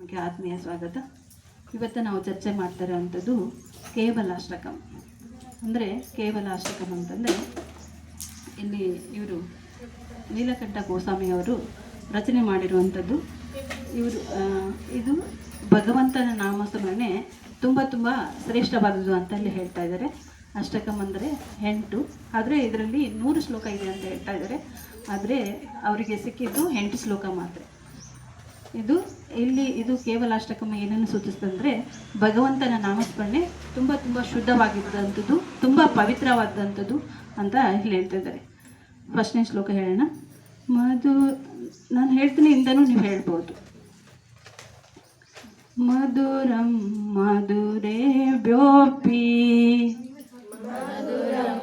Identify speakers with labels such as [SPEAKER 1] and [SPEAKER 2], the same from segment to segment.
[SPEAKER 1] ನಮಗೆ ಆತ್ಮೀಯ ಸ್ವಾಗತ. ಇವತ್ತು ನಾವು ಚರ್ಚೆ ಮಾಡ್ತಾ ಇರೋವಂಥದ್ದು ಕೇವಲ ಅಷ್ಟಕಂ ಅಂದರೆ ಕೇವಲ ಅಷ್ಟಕಂ ಅಂತಂದರೆ ಇಲ್ಲಿ ಇವರು ನೀಲಕಂಠ ಗೋಸ್ವಾಮಿಯವರು ರಚನೆ ಮಾಡಿರುವಂಥದ್ದು. ಇವರು ಇದು ಭಗವಂತನ ನಾಮಸ್ಮರಣೆ ತುಂಬ ತುಂಬ ಶ್ರೇಷ್ಠವಾದದ್ದು ಅಂತ ಇಲ್ಲಿ ಹೇಳ್ತಾ ಇದ್ದಾರೆ. ಅಷ್ಟಕಂ ಅಂದರೆ ಎಂಟು. ಆದರೆ ಇದರಲ್ಲಿ ನೂರು ಶ್ಲೋಕ ಇದೆ ಅಂತ ಹೇಳ್ತಾ ಇದ್ದಾರೆ. ಆದರೆ ಅವರಿಗೆ ಸಿಕ್ಕಿದ್ದು ಎಂಟು ಶ್ಲೋಕ ಮಾತ್ರ. ಇದು ಇಲ್ಲಿ ಇದು ಕೇವಲ ಅಷ್ಟಕಮ್ಮ ಏನನ್ನು ಅಂದರೆ ಭಗವಂತನ ನಾಮಸ್ಮರಣೆ ತುಂಬ ತುಂಬ ಶುದ್ಧವಾಗಿದ್ದಂಥದ್ದು, ತುಂಬ ಪವಿತ್ರವಾದಂಥದ್ದು ಅಂತ ಇಲ್ಲಿ ಹೇಳ್ತಾ ಇದ್ದಾರೆ. ಫಸ್ಟ್ನೇ ಶ್ಲೋಕ ಹೇಳೋಣ. ಮಧು, ನಾನು ಹೇಳ್ತೀನಿ ಇಂದನೂ ನೀವು ಹೇಳ್ಬೋದು. ಮಧುರಂ ಮಧುರೇ ಬ್ಯೋಪಿ ಮಧುರಂ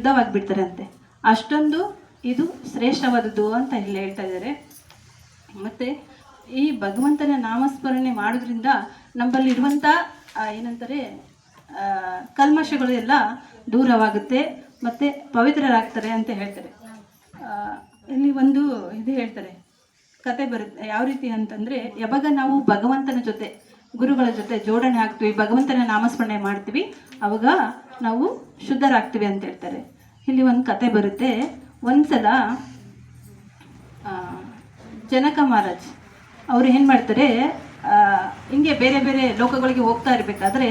[SPEAKER 1] ಶುದ್ಧವಾಗಿಬಿಡ್ತಾರಂತೆ ಅಷ್ಟೊಂದು ಇದು ಶ್ರೇಷ್ಠವಾದದ್ದು ಅಂತ ಇಲ್ಲಿ ಹೇಳ್ತಾ ಇದ್ದಾರೆ. ಮತ್ತು ಈ ಭಗವಂತನ ನಾಮಸ್ಮರಣೆ ಮಾಡೋದ್ರಿಂದ ನಮ್ಮಲ್ಲಿರುವಂಥ ಏನಂತಾರೆ ಕಲ್ಮಶಗಳು ಎಲ್ಲ ದೂರವಾಗುತ್ತೆ ಮತ್ತು ಪವಿತ್ರರಾಗ್ತಾರೆ ಅಂತ ಹೇಳ್ತಾರೆ. ಇಲ್ಲಿ ಒಂದು ಇದು ಹೇಳ್ತಾರೆ. ಕತೆ ಬರುತ್ತೆ, ಯಾವ ರೀತಿ ಅಂತಂದರೆ, ಯಾವಾಗ ನಾವು ಭಗವಂತನ ಜೊತೆ, ಗುರುಗಳ ಜೊತೆ ಜೋಡಣೆ ಆಗ್ತೀವಿ, ಭಗವಂತನ ನಾಮಸ್ಮರಣೆ ಮಾಡ್ತೀವಿ, ಅವಾಗ ನಾವು ಶುದ್ಧರಾಗ್ತೀವಿ ಅಂತ ಹೇಳ್ತಾರೆ. ಇಲ್ಲಿ ಒಂದು ಕತೆ ಬರುತ್ತೆ. ಒಂದ್ಸಲ ಜನಕ ಮಹಾರಾಜ್ ಅವರು ಏನು ಮಾಡ್ತಾರೆ ಹಿಂಗೆ ಬೇರೆ ಬೇರೆ ಲೋಕಗಳಿಗೆ ಹೋಗ್ತಾ ಇರಬೇಕಾದ್ರೆ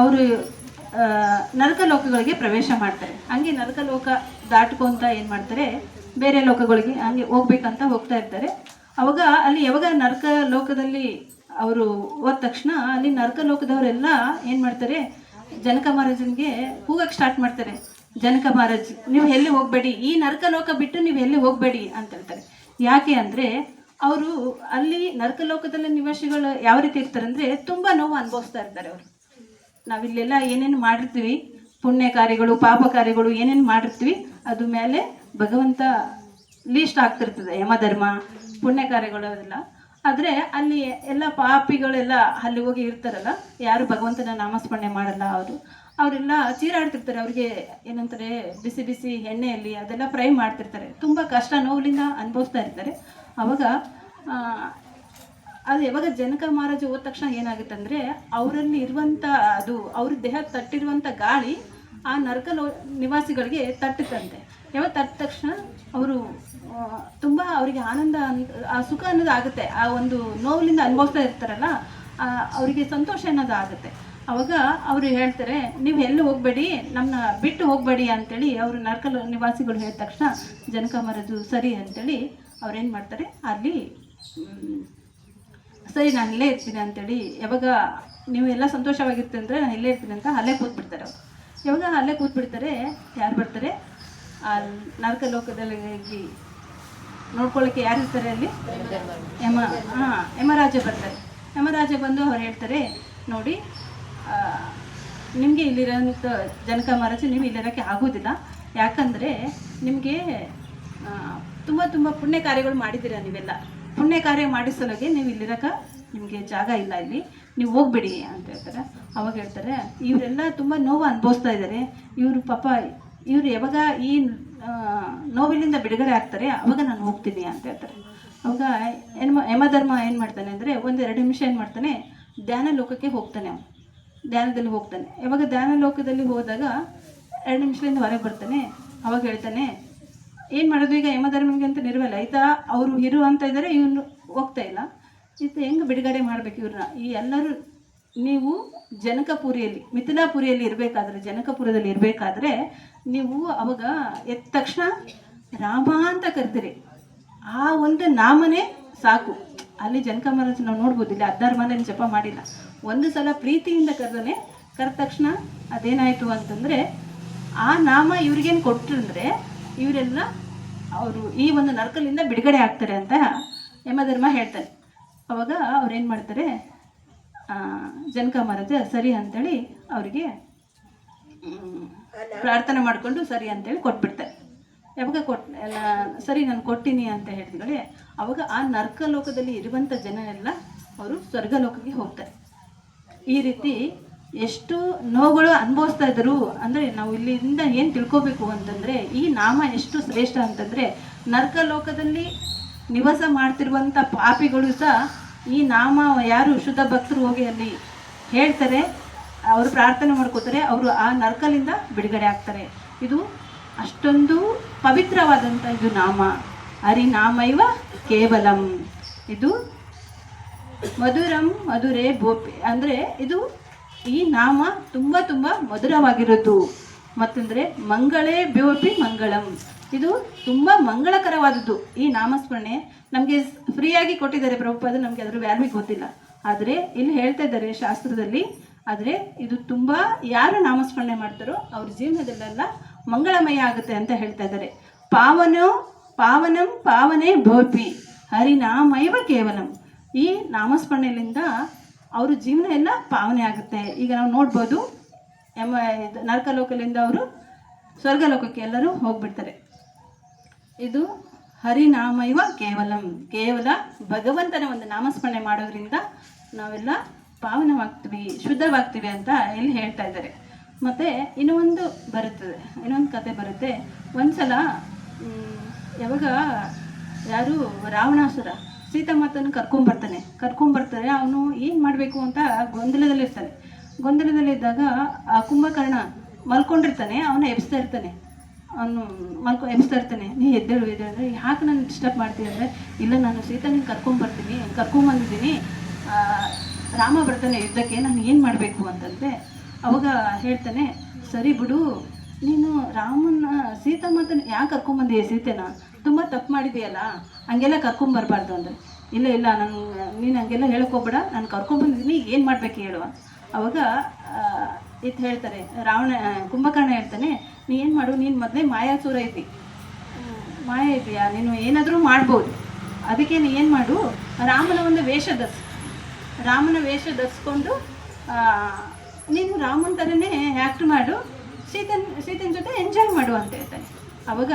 [SPEAKER 1] ಅವರು ನರಕ ಲೋಕಗಳಿಗೆ ಪ್ರವೇಶ ಮಾಡ್ತಾರೆ. ಹಂಗೆ ನರಕ ಲೋಕ ದಾಟ್ಕೊಂತ ಏನು ಮಾಡ್ತಾರೆ, ಬೇರೆ ಲೋಕಗಳಿಗೆ ಹಂಗೆ ಹೋಗ್ಬೇಕಂತ ಹೋಗ್ತಾ ಇರ್ತಾರೆ. ಅವಾಗ ಅಲ್ಲಿ ಯಾವಾಗ ನರಕ ಲೋಕದಲ್ಲಿ ಅವರು ಹೋದ ತಕ್ಷಣ ಅಲ್ಲಿ ನರಕ ಲೋಕದವರೆಲ್ಲ ಏನು ಮಾಡ್ತಾರೆ ಜನಕ ಮಹಾರಾಜನಿಗೆ ಕೂಗಕ್ಕೆ ಸ್ಟಾರ್ಟ್ ಮಾಡ್ತಾರೆ. ಜನಕ ಮಹಾರಾಜ್, ನೀವು ಎಲ್ಲಿ ಹೋಗಬೇಡಿ, ಈ ನರಕ ಲೋಕ ಬಿಟ್ಟು ನೀವು ಎಲ್ಲಿ ಹೋಗಬೇಡಿ ಅಂತ ಹೇಳ್ತಾರೆ. ಯಾಕೆ ಅಂದರೆ, ಅವರು ಅಲ್ಲಿ ನರಕ ಲೋಕದಲ್ಲಿ ನಿವಾಸಿಗಳು ಯಾವ ರೀತಿ ಇರ್ತಾರೆ ಅಂದರೆ ತುಂಬ ನೋವು ಅನುಭವಿಸ್ತಾ ಇರ್ತಾರೆ ಅವರು. ನಾವಿಲ್ಲೆಲ್ಲ ಏನೇನು ಮಾಡಿರ್ತೀವಿ ಪುಣ್ಯ ಕಾರ್ಯಗಳು ಪಾಪ ಕಾರ್ಯಗಳು ಏನೇನು ಮಾಡಿರ್ತೀವಿ, ಅದು ಮೇಲೆ ಭಗವಂತ ಲೀಸ್ಟ್ ಆಗ್ತಿರ್ತದೆ. ಯಮಧರ್ಮ ಪುಣ್ಯ ಕಾರ್ಯಗಳು ಅದೆಲ್ಲ. ಆದರೆ ಅಲ್ಲಿ ಎಲ್ಲ ಪಾಪಿಗಳೆಲ್ಲ ಅಲ್ಲಿ ಹೋಗಿ ಇರ್ತಾರಲ್ಲ, ಯಾರು ಭಗವಂತನ ನಾಮಸ್ಮರಣೆ ಮಾಡಲ್ಲ ಅವರು. ಅವರೆಲ್ಲ ಚೀರಾಡ್ತಿರ್ತಾರೆ, ಅವ್ರಿಗೆ ಏನಂತಾರೆ, ಬಿಸಿ ಬಿಸಿ ಎಣ್ಣೆಯಲ್ಲಿ ಅದೆಲ್ಲ ಫ್ರೈ ಮಾಡ್ತಿರ್ತಾರೆ. ತುಂಬ ಕಷ್ಟ ನೋವಿನಿಂದ ಅನುಭವಿಸ್ತಾ ಇರ್ತಾರೆ. ಅವಾಗ ಅದು ಯಾವಾಗ ಜನಕ ಮಹಾರಾಜ ಹೋದ ತಕ್ಷಣ ಏನಾಗುತ್ತೆ ಅಂದರೆ, ಅವರಲ್ಲಿ ಇರುವಂಥ ಅದು, ಅವ್ರ ದೇಹ ತಟ್ಟಿರುವಂಥ ಗಾಳಿ ಆ ನರಕ ನಿವಾಸಿಗಳಿಗೆ ತಟ್ಟುತ್ತಂತೆ. ಯಾವಾಗ ತಟ್ಟ ತಕ್ಷಣ ಅವರು ತುಂಬ ಅವರಿಗೆ ಆನಂದ ಆ ಸುಖ ಅನ್ನೋದು ಆಗುತ್ತೆ ಆ ಒಂದು ನೋವಿನಿಂದ ಅನುಭವಿಸ್ತಾ ಇರ್ತಾರಲ್ಲ ಅವರಿಗೆ ಸಂತೋಷ ಅನ್ನೋದು ಆಗುತ್ತೆ. ಅವಾಗ ಅವರು ಹೇಳ್ತಾರೆ, ನೀವು ಎಲ್ಲಿ ಹೋಗಬೇಡಿ ನಮ್ಮನ್ನ ಬಿಟ್ಟು ಹೋಗಬೇಡಿ ಅಂತೇಳಿ ಅವರು ನರ್ಕಲ್ ನಿವಾಸಿಗಳು ಹೇಳಿದ ತಕ್ಷಣ, ಜನಕ ಮರದು ಸರಿ ಅಂತೇಳಿ ಅವ್ರೇನು ಮಾಡ್ತಾರೆ, ಅಲ್ಲಿ ಸರಿ ನಾನು ಇಲ್ಲೇ ಇರ್ತೀನಿ ಅಂತೇಳಿ ಯಾವಾಗ ನೀವು ಎಲ್ಲ ಸಂತೋಷವಾಗಿರ್ತೀನಿ ಅಂದರೆ ನಾನು ಇಲ್ಲೇ ಇರ್ತೀನಿ ಅಂತ ಅಲ್ಲೇ ಕೂತ್ಬಿಡ್ತಾರೆ ಅವರು. ಯಾವಾಗ ಅಲ್ಲೇ ಕೂತ್ಬಿಡ್ತಾರೆ, ಯಾರು ಬರ್ತಾರೆ? ಆ ನರಕ ಲೋಕದಲ್ಲಿ ನೋಡ್ಕೊಳ್ಳೋಕ್ಕೆ ಯಾರು ಇರ್ತಾರೆ ಅಲ್ಲಿ? ಯಮ, ಹಾಂ, ಯಮರಾಜ ಬರ್ತಾರೆ. ಯಮರಾಜ ಬಂದು ಅವ್ರು ಹೇಳ್ತಾರೆ, ನೋಡಿ ನಿಮಗೆ ಇಲ್ಲಿರೋಂಥ ಜನಕ ಮಹಾರಾಜ ನೀವು ಇಲ್ಲಿರೋಕ್ಕೆ ಆಗೋದಿಲ್ಲ. ಯಾಕಂದರೆ ನಿಮಗೆ ತುಂಬ ತುಂಬ ಪುಣ್ಯ ಕಾರ್ಯಗಳು ಮಾಡಿದ್ದೀರಾ ನೀವೆಲ್ಲ. ಪುಣ್ಯ ಕಾರ್ಯ ಮಾಡಿಸೋಲಾಗೆ ನೀವು ಇಲ್ಲಿರಕ ನಿಮಗೆ ಜಾಗ ಇಲ್ಲ ಇಲ್ಲಿ. ನೀವು ಹೋಗ್ಬಿಡಿ ಅಂತ ಹೇಳ್ತಾರೆ. ಅವಾಗ ಹೇಳ್ತಾರೆ, ಇವರೆಲ್ಲ ತುಂಬ ನೋವು ಅನುಭವಿಸ್ತಾ ಇದ್ದಾರೆ. ಇವರು ಪಾಪ ಇವರು ಯಾವಾಗ ಈ ನೋವಿಲಿಂದ ಬಿಡುಗಡೆ ಆಗ್ತಾರೆ, ಅವಾಗ ನಾನು ಹೋಗ್ತೀನಿ ಅಂತ ಹೇಳ್ತಾರೆ. ಅವಾಗ ಯಮ ಯಮಧರ್ಮ ಏನು ಮಾಡ್ತಾನೆ ಅಂದರೆ ಒಂದು ಎರಡು ನಿಮಿಷ ಏನು ಮಾಡ್ತಾನೆ, ಧ್ಯಾನ ಲೋಕಕ್ಕೆ ಹೋಗ್ತಾನೆ ಅವನು. ಧ್ಯಾನದಲ್ಲಿ ಹೋಗ್ತಾನೆ. ಯಾವಾಗ ಧ್ಯಾನ ಲೋಕದಲ್ಲಿ ಹೋದಾಗ ಎರಡು ನಿಮಿಷದಿಂದ ಹೊರಗೆ ಬರ್ತಾನೆ, ಅವಾಗ ಹೇಳ್ತಾನೆ, ಏನು ಮಾಡೋದು ಈಗ ಯಮಧರ್ಮಿಗೆ ಅಂತ ನಿರ್ವಲ್ಲ ಆಯ್ತಾ ಅವರು ಇರು ಅಂತ ಇದ್ದಾರೆ, ಇವನು ಹೋಗ್ತಾ ಇಲ್ಲ. ಇದು ಹೆಂಗೆ ಬಿಡುಗಡೆ ಮಾಡ್ಬೇಕು ಇವ್ರನ್ನ? ಈ ಎಲ್ಲರೂ ನೀವು ಜನಕಪುರಿಯಲ್ಲಿ ಮಿಥಿಲಾಪುರಿಯಲ್ಲಿ ಇರಬೇಕಾದ್ರೆ, ಜನಕಪುರದಲ್ಲಿ ಇರಬೇಕಾದ್ರೆ ನೀವು ಅವಾಗ ಎದ್ದ ತಕ್ಷಣ ರಾಮ ಅಂತ ಕರ್ತೀರಿ ಆ ಒಂದು ನಾಮನೇ ಸಾಕು. ಅಲ್ಲಿ ಜನಕ ಮಹಾರಾಜ್ ನಾವು ನೋಡ್ಬೋದು, ಇಲ್ಲಿ ಹದಿನಾರು ಮನೇಲಿ ಜಪ ಮಾಡಿಲ್ಲ. ಒಂದು ಸಲ ಪ್ರೀತಿಯಿಂದ ಕರೆದನೆ, ಕರೆದ ತಕ್ಷಣ ಅದೇನಾಯಿತು ಅಂತಂದರೆ ಆ ನಾಮ ಇವ್ರಿಗೇನು ಕೊಟ್ಟರಂದ್ರೆ ಇವರೆಲ್ಲ ಅವರು ಈ ಒಂದು ನರಕಲಿಂದ ಬಿಡುಗಡೆ ಆಗ್ತಾರೆ ಅಂತ ಯಮಧರ್ಮ ಹೇಳ್ತಾನೆ. ಅವಾಗ ಅವ್ರೇನು ಮಾಡ್ತಾರೆ ಜನಕ ಮಹಾರಾಜ ಸರಿ ಅಂತೇಳಿ ಅವರಿಗೆ ಪ್ರಾರ್ಥನೆ ಮಾಡಿಕೊಂಡು ಸರಿ ಅಂತೇಳಿ ಕೊಟ್ಬಿಡ್ತಾರೆ. ಯಾವಾಗ ಕೊಟ್ ಎಲ್ಲ ಸರಿ ನಾನು ಕೊಟ್ಟಿನಿ ಅಂತ ಹೇಳಿದ್ಗಳೇ ಅವಾಗ ಆ ನರ್ಕ ಲೋಕದಲ್ಲಿ ಇರುವಂಥ ಜನ ಎಲ್ಲ ಅವರು ಸ್ವರ್ಗಲೋಕಕ್ಕೆ ಹೋಗ್ತಾರೆ. ಈ ರೀತಿ ಎಷ್ಟು ನೋವುಗಳು ಅನುಭವಿಸ್ತಾ ಇದ್ದರು. ಅಂದರೆ ನಾವು ಇಲ್ಲಿಂದ ಏನು ತಿಳ್ಕೋಬೇಕು ಅಂತಂದರೆ ಈ ನಾಮ ಎಷ್ಟು ಶ್ರೇಷ್ಠ ಅಂತಂದರೆ ನರ್ಕ ಲೋಕದಲ್ಲಿ ನಿವಾಸ ಮಾಡ್ತಿರುವಂಥ ಪಾಪಿಗಳು ಸಹ ಈ ನಾಮ ಯಾರು ಶುದ್ಧ ಭಕ್ತರು ಹೋಗಿ ಅಲ್ಲಿ ಹೇಳ್ತಾರೆ, ಅವರು ಪ್ರಾರ್ಥನೆ ಮಾಡ್ಕೋತಾರೆ, ಅವರು ಆ ನರ್ಕಲಿಂದ ಬಿಡುಗಡೆ ಆಗ್ತಾರೆ. ಇದು ಅಷ್ಟೊಂದು ಪವಿತ್ರವಾದಂಥ ಇದು ನಾಮ. ಹರಿನಾಮೈವ ಕೇವಲಂ. ಇದು ಮಧುರಂ ಮಧುರೆ ಬೋಪಿ ಅಂದರೆ ಇದು ಈ ನಾಮ ತುಂಬ ತುಂಬ ಮಧುರವಾಗಿರೋದು. ಮತ್ತಂದರೆ ಮಂಗಳೇ ಬ್ಯೋಪಿ ಮಂಗಳಂ. ಇದು ತುಂಬ ಮಂಗಳಕರವಾದದ್ದು ಈ ನಾಮಸ್ಮರಣೆ. ನಮಗೆ ಫ್ರೀಯಾಗಿ ಕೊಟ್ಟಿದ್ದಾರೆ ಪ್ರಭುಪಾದ, ನಮಗೆ ಅದರ ವ್ಯಾಲ್ಯೂ ಗೊತ್ತಿಲ್ಲ. ಆದರೆ ಇಲ್ಲಿ ಹೇಳ್ತಾ ಇದ್ದಾರೆ ಶಾಸ್ತ್ರದಲ್ಲಿ, ಆದರೆ ಇದು ತುಂಬ ಯಾರು ನಾಮಸ್ಮರಣೆ ಮಾಡ್ತಾರೋ ಅವ್ರ ಜೀವನದಲ್ಲೆಲ್ಲ ಮಂಗಳಮಯ ಆಗುತ್ತೆ ಅಂತ ಹೇಳ್ತಾ ಇದ್ದಾರೆ. ಪಾವನೋ, ಪಾವನಂ, ಪಾವನೇ ಭೋಪಿ ಹರಿನಾಮೈವ ಕೇವಲಂ. ಈ ನಾಮಸ್ಮರಣೆಯಿಂದ ಅವ್ರ ಜೀವನ ಎಲ್ಲ ಪಾವನೆ ಆಗುತ್ತೆ. ಈಗ ನಾವು ನೋಡ್ಬೋದು ಇದು ನರಕಲೋಕದಿಂದ ಅವರು ಸ್ವರ್ಗಲೋಕಕ್ಕೆ ಎಲ್ಲರೂ ಹೋಗ್ಬಿಡ್ತಾರೆ. ಇದು ಹರಿನಾಮೈವ ಕೇವಲಂ, ಕೇವಲ ಭಗವಂತನ ಒಂದು ನಾಮಸ್ಮರಣೆ ಮಾಡೋದ್ರಿಂದ ನಾವೆಲ್ಲ ಪಾವನವಾಗ್ತೀವಿ, ಶುದ್ಧವಾಗ್ತೀವಿ ಅಂತ ಇಲ್ಲಿ ಹೇಳ್ತಾ ಇದ್ದಾರೆ. ಮತ್ತು ಇನ್ನೂ ಒಂದು ಬರುತ್ತದೆ, ಇನ್ನೊಂದು ಕತೆ ಬರುತ್ತೆ. ಒಂದ್ಸಲ ಸಲ ಯಾವಾಗ ಯಾರು ರಾವಣಾಸುರ ಸೀತಾಮಾತನ ಕರ್ಕೊಂಬರ್ತಾನೆ ಕರ್ಕೊಂಬರ್ತಾರೆ ಅವನು ಏನು ಮಾಡಬೇಕು ಅಂತ ಗೊಂದಲದಲ್ಲಿರ್ತಾನೆ. ಗೊಂದಲದಲ್ಲಿದ್ದಾಗ, ಆ ಕುಂಭಕರ್ಣ ಮಲ್ಕೊಂಡಿರ್ತಾನೆ, ಅವನ ಎಬ್ಸ್ತಾ ಇರ್ತಾನೆ. ಅವನು ಮಲ್ಕೊ, ಎಬ್ಸ್ತಾ ಇರ್ತಾನೆ. ನೀ ಎದ್ದೇಳು ಎದ್ದೇಳು ಅಂದರೆ, ಯಾಕೆ ನಾನು ಡಿಸ್ಟರ್ಬ್ ಮಾಡ್ತೀನಿ ಅಂದರೆ, ಇಲ್ಲ ನಾನು ಸೀತಾನ ಕರ್ಕೊಂಬರ್ತೀನಿ ಕರ್ಕೊಂಬಂದಿದ್ದೀನಿ ರಾಮ ಬರ್ತಾನೆ ಯುದ್ಧಕ್ಕೆ, ನಾನು ಏನು ಮಾಡಬೇಕು ಅಂತಂದರೆ, ಅವಾಗ ಹೇಳ್ತಾನೆ, ಸರಿ ಬಿಡು, ನೀನು ರಾಮನ ಸೀತಾ ಮಾತನ್ನು ಯಾಕೆ ಕರ್ಕೊಂಬಂದೀಯ ಸೀತೆನ? ತುಂಬ ತಪ್ಪು ಮಾಡಿದೆಯಲ್ಲ, ಹಂಗೆಲ್ಲ ಕರ್ಕೊಂಬರ್ಬಾರ್ದು ಅಂದರೆ. ಇಲ್ಲ ಇಲ್ಲ, ನಾನು, ನೀನು ಹಂಗೆಲ್ಲ ಹೇಳೋಕ್ಕೋಗ್ಬೇಡ ನಾನು ಕರ್ಕೊಂಬಂದಿದ್ದೀನಿ ಏನು ಮಾಡ್ಬೇಕು ಹೇಳುವ ಅವಾಗ ಇದು ಹೇಳ್ತಾರೆ, ರಾವಣ ಕುಂಭಕರ್ಣ ಹೇಳ್ತಾನೆ, ನೀ ಏನು ಮಾಡು, ನೀನು ಮೊದಲೇ ಮಾಯಾಸುರ ಐತಿ ಮಾಯಾ ಇದೆಯಾ ನೀನು ಏನಾದರೂ ಮಾಡ್ಬೋದು. ಅದಕ್ಕೆ ನೀ ಏನು ಮಾಡು, ರಾಮನ ಒಂದು ವೇಷ ಧರಿಸು. ರಾಮನ ವೇಷ ಧರಿಸ್ಕೊಂಡು ನೀನು ರಾಮನ ಥರನೇ ಆ್ಯಕ್ಟ್ ಮಾಡು, ಸೀತನ್, ಸೀತನ ಜೊತೆ ಎಂಜಾಯ್ ಮಾಡು ಅಂತ ಹೇಳ್ತಾನೆ. ಅವಾಗ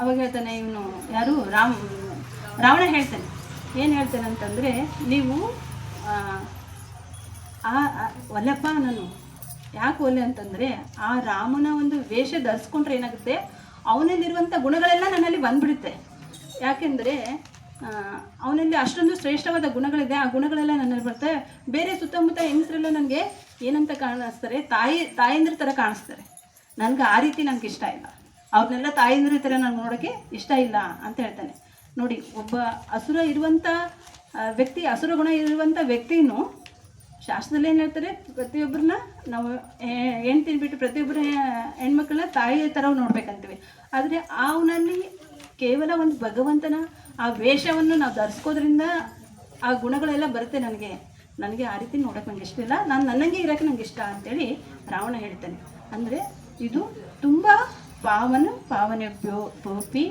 [SPEAKER 1] ಅವಾಗ ಹೇಳ್ತಾನೆ ಇವನು, ಯಾರು? ರಾಮ್, ರಾವಣ ಹೇಳ್ತಾನೆ. ಏನು ಹೇಳ್ತಾನೆ ಅಂತಂದರೆ, ನೀವು ಆ, ಒಲೆಪ್ಪ ನಾನು. ಯಾಕೆ ಒಲೆ ಅಂತಂದರೆ ಆ ರಾಮನ ಒಂದು ವೇಷ ಧರಿಸ್ಕೊಂಡ್ರೆ ಏನಾಗುತ್ತೆ? ಅವನಲ್ಲಿರುವಂಥ ಗುಣಗಳೆಲ್ಲ ನನ್ನಲ್ಲಿ ಬಂದ್ಬಿಡುತ್ತೆ. ಯಾಕೆಂದರೆ ಅವನಲ್ಲಿ ಅಷ್ಟೊಂದು ಶ್ರೇಷ್ಠವಾದ ಗುಣಗಳಿದೆ. ಆ ಗುಣಗಳೆಲ್ಲ ನನ್ನಲ್ಲಿ ಬರುತ್ತೆ. ಬೇರೆ ಸುತ್ತಮುತ್ತ ಹೆಂಗಸರೆಲ್ಲ ನನಗೆ ಏನಂತ ಕಾಣಿಸ್ತಾರೆ? ತಾಯಿ ತಾಯಂದ್ರ ಥರ ಕಾಣಿಸ್ತಾರೆ. ನನಗೆ ಆ ರೀತಿ ನನಗೆ ಇಷ್ಟ ಇಲ್ಲ. ಅವ್ರನ್ನೆಲ್ಲ ತಾಯಂದ್ರ ಥರ ನಾನು ನೋಡೋಕ್ಕೆ ಇಷ್ಟ ಇಲ್ಲ ಅಂತ ಹೇಳ್ತಾನೆ. ನೋಡಿ ಒಬ್ಬ ಅಸುರ ಇರುವಂಥ ವ್ಯಕ್ತಿ ಅಸುರ ಗುಣ ಇರುವಂಥ ವ್ಯಕ್ತಿನೂ ಶಾಸ್ತ್ರದಲ್ಲಿ ಏನು ಹೇಳ್ತಾರೆ? ಪ್ರತಿಯೊಬ್ಬರನ್ನ ನಾವು ಹೆಣ್ತಿನ ಬಿಟ್ಟು ಪ್ರತಿಯೊಬ್ಬರ ಹೆಣ್ಮಕ್ಳನ್ನ ತಾಯಿಯ ಥರ ನೋಡ್ಬೇಕಂತೀವಿ. ಆದರೆ ಅವನಲ್ಲಿ ಕೇವಲ ಒಂದು ಭಗವಂತನ ಆ ವೇಷವನ್ನು ನಾವು ಧರಿಸ್ಕೋದ್ರಿಂದ ಆ ಗುಣಗಳೆಲ್ಲ ಬರುತ್ತೆ ನನಗೆ. ನನಗೆ ಆ ರೀತಿ ನೋಡೋಕೆ ನನಗೆ ಇಷ್ಟ ಇಲ್ಲ. ನಾನು ನನ್ನಂಗೆ ಇರೋಕೆ ನನಗೆ ಇಷ್ಟ ಅಂತೇಳಿ ರಾವಣ ಹೇಳ್ತಾನೆ. ಅಂದರೆ ಇದು ತುಂಬ ಪಾವನ ಪಾವನೆಭ್ಯೋ ಪೋಪಿ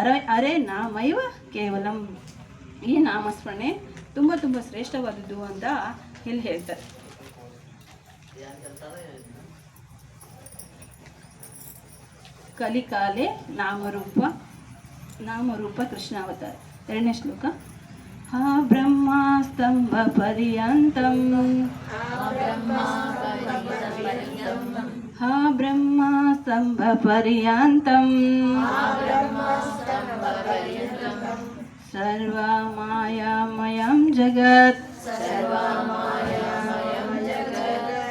[SPEAKER 1] ಅರೆ ಅರೆ ನಾಮೈವ ಕೇವಲಂ ಈ ನಾಮಸ್ಮರಣೆ ತುಂಬ ತುಂಬ ಶ್ರೇಷ್ಠವಾದದ್ದು ಅಂತ ಇಲ್ಲಿ ಹೇಳ್ತಾರೆ. ಕಲಿಕಾಲೆ ನಾಮರೂಪ ನಾಮರೂಪ ಕೃಷ್ಣಾವತಾರ. ಎರಡನೇ ಶ್ಲೋಕ. ಹಾ ಬ್ರಹ್ಮ ಸ್ತಂಭ ಪರ್ಯಂತಂ. ಹಾ ಬ್ರಹ್ಮ ಸ್ತಂಭ ಪರ್ಯಂತಂ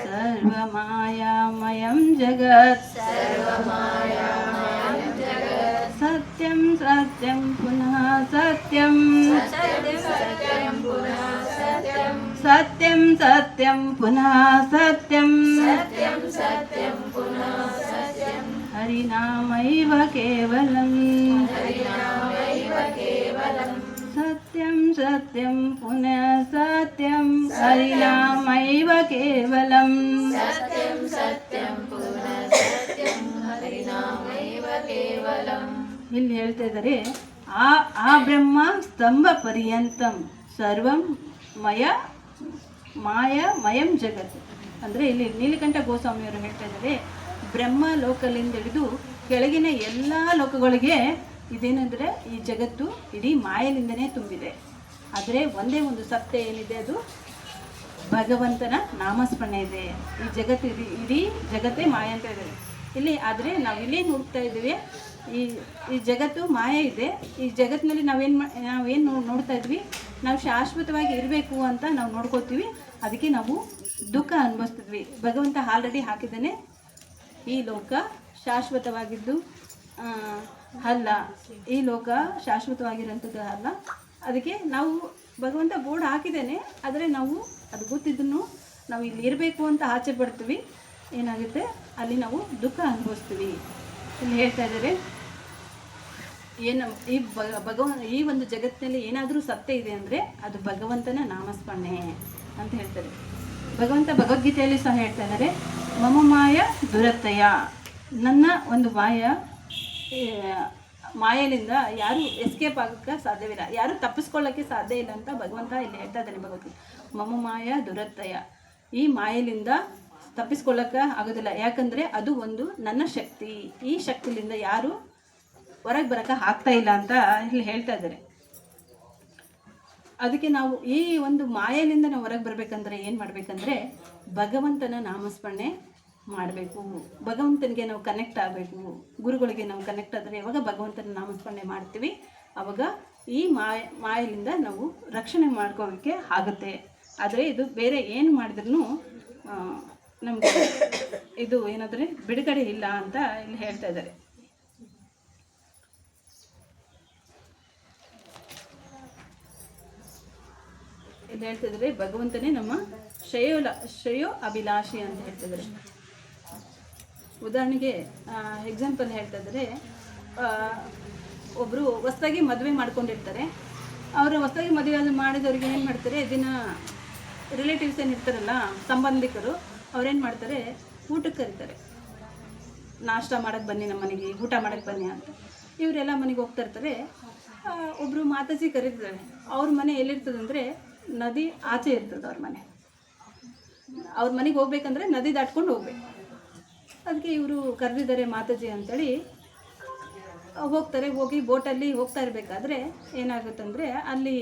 [SPEAKER 1] ಸರ್ವಮಾಯಾಮಯಂ ಜಗತ್ ಸರ್ವಮಾಯಾಮಯಂ ಜಗತ್ ಸತ್ಯಂ ಸತ್ಯಂ ಪುನಃ ಸತ್ಯಂ ಸತ್ಯಂ ಸತ್ಯಂ ಪುನಃ ಸತ್ಯಂ ಸತ್ಯಂ ಸತ್ಯಂ ಪುನಃ ಸತ್ಯಂ ಹರಿನಾಮೈವ ಕೇವಲಂ ಇಲ್ಲಿ ಹೇಳ್ತಾ ಇದ್ದಾರೆ ಆ ಆ ಬ್ರಹ್ಮ ಸ್ತಂಭ ಪರ್ಯಂತಂ ಸರ್ವಂ ಮಯ ಮಾಯ ಮಯಂ ಜಗತ್. ಅಂದರೆ ಇಲ್ಲಿ ನೀಲಕಂಠ ಗೋಸ್ವಾಮಿಯವರು ಹೇಳ್ತಾ ಇದ್ದಾರೆ ಬ್ರಹ್ಮ ಲೋಕಲಿಂದ ಹಿಡಿದು ಕೆಳಗಿನ ಎಲ್ಲ ಲೋಕಗಳಿಗೆ ಇದೇನೆಂದರೆ ಈ ಜಗತ್ತು ಇಡೀ ಮಾಯಲಿಂದನೇ ತುಂಬಿದೆ. ಆದರೆ ಒಂದೇ ಒಂದು ಸತ್ಯ ಏನಿದೆ ಅದು? ಭಗವಂತನ ನಾಮಸ್ಮರಣೆ ಇದೆ. ಈ ಜಗತ್ತು ಇಡೀ ಇಡೀ ಜಗತ್ತೇ ಮಾಯ ಅಂತ ಇದ್ದಾರೆ. ಇಲ್ಲಿ ಆದರೆ ನಾವು ಇಲ್ಲಿ ನೋಡ್ತಾ ಇದ್ದೀವಿ, ಈ ಈ ಜಗತ್ತು ಮಾಯ ಇದೆ. ಈ ಜಗತ್ತಿನಲ್ಲಿ ನಾವೇನು ನಾವೇನು ನೋಡ್ತಾ ಇದ್ವಿ? ನಾವು ಶಾಶ್ವತವಾಗಿ ಇರಬೇಕು ಅಂತ ನಾವು ನೋಡ್ಕೋತೀವಿ ಅದಕ್ಕೆ ನಾವು ದುಃಖ ಅನುಭವಿಸ್ತಿದ್ವಿ. ಭಗವಂತ ಆಲ್ರೆಡಿ ಹಾಕಿದ್ದಾನೆ ಈ ಲೋಕ ಶಾಶ್ವತವಾಗಿದ್ದು ಅಲ್ಲ, ಈ ಲೋಕ ಶಾಶ್ವತವಾಗಿರೋಂಥದ್ದು ಅಲ್ಲ. ಅದಕ್ಕೆ ನಾವು ಭಗವಂತ ಬೋರ್ಡ್ ಹಾಕಿದ್ದೇನೆ, ಆದರೆ ನಾವು ಅದು ಗೊತ್ತಿದ್ದನ್ನು ನಾವು ಇಲ್ಲಿ ಇರಬೇಕು ಅಂತ ಆಚೆ ಪಡ್ತೀವಿ ಏನಾಗುತ್ತೆ? ಅಲ್ಲಿ ನಾವು ದುಃಖ ಅನುಭವಿಸ್ತೀವಿ. ಇಲ್ಲಿ ಹೇಳ್ತಾ ಇದ್ದಾರೆ, ಏನು ಈ ಭಗವನ್ ಈ ಒಂದು ಜಗತ್ತಿನಲ್ಲಿ ಏನಾದರೂ ಸತ್ಯ ಇದೆ ಅಂದರೆ ಅದು ಭಗವಂತನ ನಾಮಸ್ಮರಣೆ ಅಂತ ಹೇಳ್ತಾರೆ. ಭಗವಂತ ಭಗವದ್ಗೀತೆಯಲ್ಲಿ ಸಹ ಹೇಳ್ತಾ ಇದ್ದಾರೆ ಮಮ ಮಾಯ ದುರತ್ತಯ, ನನ್ನ ಒಂದು ಮಾಯ ಏ, ಮಾಯಲಿಂದ ಯಾರು ಎಸ್ಕೇಪ್ ಆಗೋಕ್ಕೆ ಸಾಧ್ಯವಿಲ್ಲ. ಯಾರು ತಪ್ಪಿಸ್ಕೊಳ್ಳೋಕ್ಕೆ ಸಾಧ್ಯ ಇಲ್ಲ ಅಂತ ಭಗವಂತ ಇಲ್ಲಿ ಹೇಳ್ತಾ ಇದ್ದಾನೆ ಭಗವಂತ ಮಮ ಮಾಯ ದುರತ್ತಯ. ಈ ಮಾಯಲಿಂದ ತಪ್ಪಿಸ್ಕೊಳ್ಳೋಕ್ಕೆ ಆಗೋದಿಲ್ಲ. ಯಾಕಂದರೆ ಅದು ಒಂದು ನನ್ನ ಶಕ್ತಿ. ಈ ಶಕ್ತಿಲಿಂದ ಯಾರು ಹೊರಗೆ ಬರೋಕ್ಕೆ ಆಗ್ತಾ ಇಲ್ಲ ಅಂತ ಇಲ್ಲಿ ಹೇಳ್ತಾ ಇದ್ದಾರೆ. ಅದಕ್ಕೆ ನಾವು ಈ ಒಂದು ಮಾಯಲಿಂದ ನಾವು ಹೊರಗೆ ಬರಬೇಕಂದ್ರೆ ಏನು ಮಾಡಬೇಕಂದ್ರೆ ಭಗವಂತನ ನಾಮಸ್ಮರಣೆ ಮಾಡಬೇಕು. ಭಗವಂತನಿಗೆ ನಾವು ಕನೆಕ್ಟ್ ಆಗಬೇಕು. ಗುರುಗಳಿಗೆ ನಾವು ಕನೆಕ್ಟ್ ಆದರೆ ಯಾವಾಗ ಭಗವಂತನ ನಾಮಸ್ಮರಣೆ ಮಾಡ್ತೀವಿ. ಅವಾಗ ಈ ಮಾಯ ಮಾಯಲಿಂದ ನಾವು ರಕ್ಷಣೆ ಮಾಡ್ಕೋಬೇಕೆ ಆಗುತ್ತೆ. ಆದರೆ ಇದು ಬೇರೆ ಏನು ಮಾಡಿದ್ರೂ ನಮಗೆ ಇದು ಏನಾದರೆ ಬಿಡುಗಡೆ ಇಲ್ಲ ಅಂತ ಇಲ್ಲಿ ಹೇಳ್ತಾ ಇದ್ದಾರೆ. ಇಲ್ಲಿ ಹೇಳ್ತಿದ್ರೆ ಭಗವಂತನೇ ನಮ್ಮ ಶ್ರೇಯೋಲ, ಶ್ರೇಯೋ ಅಭಿಲಾಷಿ ಅಂತ ಹೇಳ್ತಿದ್ದಾರೆ ಉದಾಹರಣೆಗೆ ಎಕ್ಸಾಂಪಲ್ ಹೇಳ್ತಾ ಇದ್ದಾರೆ ಒಬ್ಬರು ಹೊಸ್ದಾಗಿ ಮದುವೆ ಮಾಡ್ಕೊಂಡಿರ್ತಾರೆ. ಅವರು ಹೊಸ್ದಾಗಿ ಮದುವೆ ಮಾಡಿದವ್ರಿಗೆ ಏನು ಮಾಡ್ತಾರೆ, ದಿನ ರಿಲೇಟಿವ್ಸ್ ಏನು ಇರ್ತಾರಲ್ಲ, ಸಂಬಂಧಿಕರು ಅವ್ರೇನು ಮಾಡ್ತಾರೆ ಊಟಕ್ಕೆ ಕರೀತಾರೆ. ನಾಷ್ಟ ಮಾಡಕ್ಕೆ ಬನ್ನಿ ನಮ್ಮ ಮನೆಗೆ, ಊಟ ಮಾಡಕ್ಕೆ ಬನ್ನಿ ಅಂತ. ಇವರೆಲ್ಲ ಮನೆಗೆ ಹೋಗ್ತಾ ಇರ್ತಾರೆ. ಒಬ್ಬರು ಮಾತಾಜಿ ಕರೀತಾರೆ ಅವ್ರ ಮನೆ ಎಲ್ಲಿರ್ತದಂದರೆ ನದಿ ಆಚೆ ಇರ್ತದೆ ಅವ್ರ ಮನೆ. ಅವ್ರ ಮನೆಗೆ ಹೋಗ್ಬೇಕಂದ್ರೆ ನದಿ ದಾಟ್ಕೊಂಡು ಹೋಗ್ಬೇಕು. ಅದಕ್ಕೆ ಇವರು ಕರೆದಿದ್ದಾರೆ ಮಾತಾಜಿ ಅಂತೇಳಿ. ಹೋಗ್ತಾರೆ, ಹೋಗಿ ಬೋಟಲ್ಲಿ ಹೋಗ್ತಾ ಇರಬೇಕಾದ್ರೆ ಏನಾಗುತ್ತಂದರೆ ಅಲ್ಲಿ